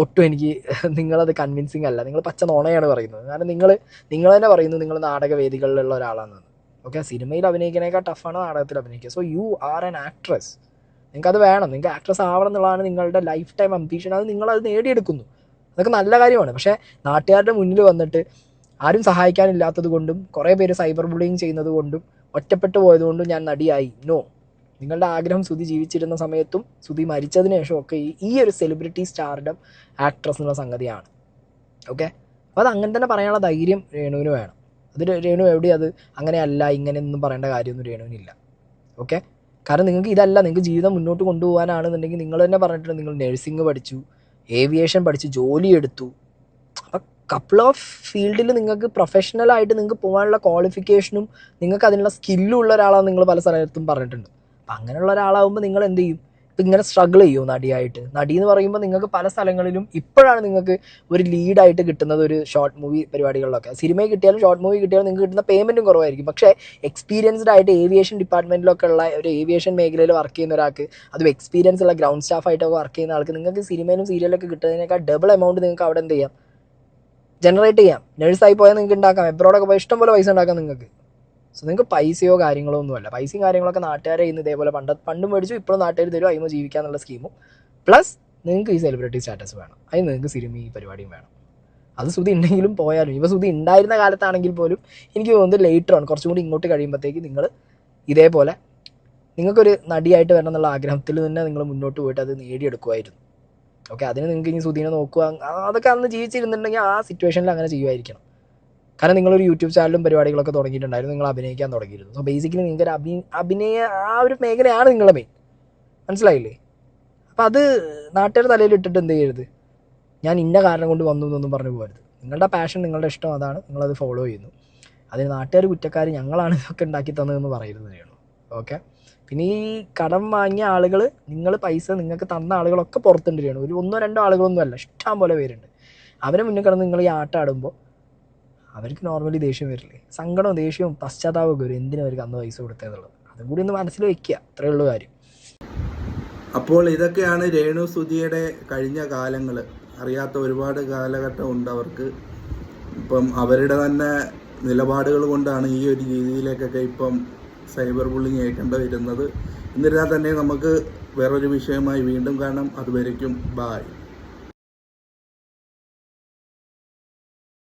ഒട്ടും എനിക്ക് നിങ്ങളത് കൺവിൻസിങ് അല്ല. നിങ്ങൾ പച്ച നോണയാണ് പറയുന്നത്. കാരണം നിങ്ങൾ നിങ്ങൾ തന്നെ പറയുന്നു നിങ്ങൾ നാടകവേദികളിലുള്ള ഒരാളാണെന്ന്. ഓക്കെ സിനിമയിൽ അഭിനയിക്കുന്നതിനേക്കാൾ ടഫാണ് നാടകത്തിൽ അഭിനയിക്കുക. So you are an actress നിങ്ങൾക്ക് അത് വേണം. നിങ്ങൾക്ക് ആക്ട്രസ് ആവണം എന്നുള്ളതാണ് നിങ്ങളുടെ ലൈഫ് ടൈം അംബീഷൻ അത് നിങ്ങളത് നേടിയെടുക്കുന്നു. അതൊക്കെ നല്ല കാര്യമാണ്. പക്ഷേ നാട്ടുകാരുടെ മുന്നിൽ വന്നിട്ട് ആരും സഹായിക്കാനില്ലാത്തത് കൊണ്ടും കുറേ പേര് സൈബർ ബുള്ളിങ് ചെയ്യുന്നത് കൊണ്ടും ഒറ്റപ്പെട്ടു പോയതുകൊണ്ടും ഞാൻ നടിയായി. നോ നിങ്ങളുടെ ആഗ്രഹം സുതി ജീവിച്ചിരുന്ന സമയത്തും സുതി മരിച്ചതിന് ശേഷം ഒക്കെ ഈ ഒരു സെലിബ്രിറ്റി സ്റ്റാർഡം ആക്ട്രസ് എന്നുള്ള സംഗതിയാണ്. ഓക്കെ അപ്പോൾ അത് അങ്ങനെ തന്നെ പറയാനുള്ള ധൈര്യം രേണുവിന് വേണം. അത് രേണു എവിടെ അത്? അങ്ങനെയല്ല ഇങ്ങനെയൊന്നും പറയേണ്ട കാര്യമൊന്നും രേണുവിനില്ല. ഓക്കെ കാരണം നിങ്ങൾക്ക് ഇതല്ല നിങ്ങൾക്ക് ജീവിതം മുന്നോട്ട് കൊണ്ടുപോകാനാണെന്നുണ്ടെങ്കിൽ നിങ്ങൾ തന്നെ പറഞ്ഞിട്ടുണ്ട് നിങ്ങൾ നഴ്സിംഗ് പഠിച്ചു ഏവിയേഷൻ പഠിച്ചു ജോലി എടുത്തു. അപ്പം കപ്പിൾ ഓഫ് ഫീൽഡിൽ നിങ്ങൾക്ക് പ്രൊഫഷണലായിട്ട് നിങ്ങൾക്ക് പോകാനുള്ള ക്വാളിഫിക്കേഷനും നിങ്ങൾക്ക് അതിനുള്ള സ്കില്ലും ഉള്ള ഒരാളാണ് നിങ്ങൾ പല സ്ഥലത്തും പറഞ്ഞിട്ടുണ്ട്. അപ്പം അങ്ങനെയുള്ള ഒരാളാകുമ്പോൾ നിങ്ങൾ എന്ത് ചെയ്യും? ഇപ്പം ഇങ്ങനെ സ്ട്രഗിൾ ചെയ്യും നടിയായിട്ട്? നടി എന്ന് പറയുമ്പോൾ നിങ്ങൾക്ക് പല സ്ഥലങ്ങളിലും ഇപ്പോഴാണ് നിങ്ങൾക്ക് ഒരു ലീഡായിട്ട് കിട്ടുന്നത് ഒരു ഷോർട്ട് മൂവി പരിപാടികളിലൊക്കെ. സിനിമ കിട്ടിയാലും ഷോർട്ട് മൂവി കിട്ടിയാലും നിങ്ങൾക്ക് കിട്ടുന്ന പേയ്മെന്റും കുറവായിരിക്കും. പക്ഷേ എക്സ്പീരിയൻസ്ഡ് ആയിട്ട് ഏവിയേഷൻ ഡിപ്പാർട്ട്മെന്റിലൊക്കെ ഉള്ള ഒരു ഏവിയേഷൻ മേഖലയിൽ വർക്ക് ചെയ്യുന്ന ഒരാൾക്ക് അതും എക്സ്പീരിയൻസ് ഉള്ള ഗ്രൗണ്ട് സ്റ്റാഫായിട്ടൊക്കെ വർക്ക് ചെയ്യുന്ന ആൾക്ക് നിങ്ങൾക്ക് സിനിമയിലും സീരിയലൊക്കെ കിട്ടുന്നതിനേക്കാൾ ഡബിൾ എമൗണ്ട് നിങ്ങൾക്ക് അവിടെ എന്ത് ചെയ്യാം? ജനറേറ്റ് ചെയ്യാം. നേഴ്സായി പോയാൽ നിങ്ങൾക്ക് ഉണ്ടാക്കാം. എബ്രോഡൊക്കെ പോയി ഇഷ്ടംപോലെ പൈസ ഉണ്ടാക്കാം നിങ്ങൾക്ക്. സോ നിങ്ങൾക്ക് പൈസയോ കാര്യങ്ങളോ ഒന്നുമല്ല പൈസയും കാര്യങ്ങളൊക്കെ നാട്ടുകാരെ ഇന്ന് ഇതേപോലെ പണ്ട് പണ്ടും മേടിച്ചു ഇപ്പോഴും നാട്ടുകാർ തരും. അതിമ ജീവിക്കാന്നുള്ള സ്കീമും പ്ലസ് നിങ്ങൾക്ക് ഈ സെലിബ്രിറ്റി സ്റ്റാറ്റസ് വേണം. അതിന് നിങ്ങൾക്ക് സിനിമ ഈ പരിപാടിയും വേണം. അത് സുതി ഉണ്ടെങ്കിലും പോയാലും. ഇവ സുതി ഉണ്ടായിരുന്ന കാലത്താണെങ്കിൽ പോലും എനിക്ക് തോന്നുന്നത് ലേറ്റർ ആണ് കുറച്ചും കൂടി ഇങ്ങോട്ട് കഴിയുമ്പോഴത്തേക്ക് നിങ്ങൾ ഇതേപോലെ നിങ്ങൾക്കൊരു നടിയായിട്ട് വരണം എന്നുള്ള ആഗ്രഹത്തിൽ തന്നെ നിങ്ങൾ മുന്നോട്ട് പോയിട്ട് അത് നേടിയെടുക്കുമായിരുന്നു. ഓക്കെ അതിന് നിങ്ങൾക്ക് ഇനി സുധീനെ നോക്കുക. അതൊക്കെ അന്ന് ജീവിച്ചിരുന്നുണ്ടെങ്കിൽ ആ സിറ്റുവേഷനിൽ അങ്ങനെ ചെയ്യുമായിരിക്കണം. കാരണം നിങ്ങളൊരു യൂട്യൂബ് ചാനലും പരിപാടികളൊക്കെ തുടങ്ങിയിട്ടുണ്ടായിരുന്നു നിങ്ങൾ അഭിനയിക്കാൻ തുടങ്ങിയിരുന്നു. സോ ബേസിക്കലി നിങ്ങൾക്ക് അഭി അഭിനയ ആ ഒരു മേഖലയാണ് നിങ്ങളുടെ മെയിൻ മനസ്സിലായില്ലേ? അപ്പം അത് നാട്ടുകാർ തലയിൽ ഇട്ടിട്ട് എന്ത് ചെയ്യരുത്? ഞാൻ ഇന്ന കാരണം കൊണ്ട് വന്നു എന്നൊന്നും പറഞ്ഞു പോകരുത്. നിങ്ങളുടെ പാഷൻ നിങ്ങളുടെ ഇഷ്ടം അതാണ്. നിങ്ങളത് ഫോളോ ചെയ്യുന്നു. അതിന് നാട്ടുകാർ കുറ്റക്കാർ ഞങ്ങളാണ് ഇതൊക്കെ ഉണ്ടാക്കി തന്നതെന്ന് പറയരുത് ഓക്കെ? പിന്നെ ഈ കടം വാങ്ങിയ ആളുകൾ നിങ്ങൾ പൈസ നിങ്ങൾക്ക് തന്ന ആളുകളൊക്കെ പുറത്തുണ്ട് ഒരു ഒന്നോ രണ്ടോ ആളുകളൊന്നും അല്ല ഇഷ്ടം പോലെ പേരുണ്ട്. അവരെ മുന്നിൽ കിടന്ന് നിങ്ങൾ ഈ ആട്ടം ആടുമ്പോൾ അവർക്ക് നോർമലി ദേഷ്യം വരില്ലേ? സങ്കടവും ദേഷ്യവും പശ്ചാത്താപമൊക്കെ വരും. എന്തിനും അവർക്ക് അന്ന് പൈസ കൊടുത്തതെന്നുള്ളത് അതും കൂടി ഒന്ന് മനസ്സിൽ വയ്ക്കുക അത്രേ ഉള്ളൂ കാര്യം. അപ്പോൾ ഇതൊക്കെയാണ് രേണു സുധിയുടെ കഴിഞ്ഞ കാലങ്ങൾ അറിയാത്ത ഒരുപാട് കാലഘട്ടം ഉണ്ട് അവർക്ക്. ഇപ്പം അവരുടെ തന്നെ നിലപാടുകൾ കൊണ്ടാണ് ഈ ഒരു രീതിയിലേക്കൊക്കെ ഇപ്പം സൈബർ ബുള്ളിങ് ഏൽക്കേണ്ടി വരുന്നത് എന്നിരുന്നാൽ തന്നെ നമുക്ക് വേറൊരു വിഷയമായി വീണ്ടും കാണാം. അതുവരയ്ക്കും ബായ്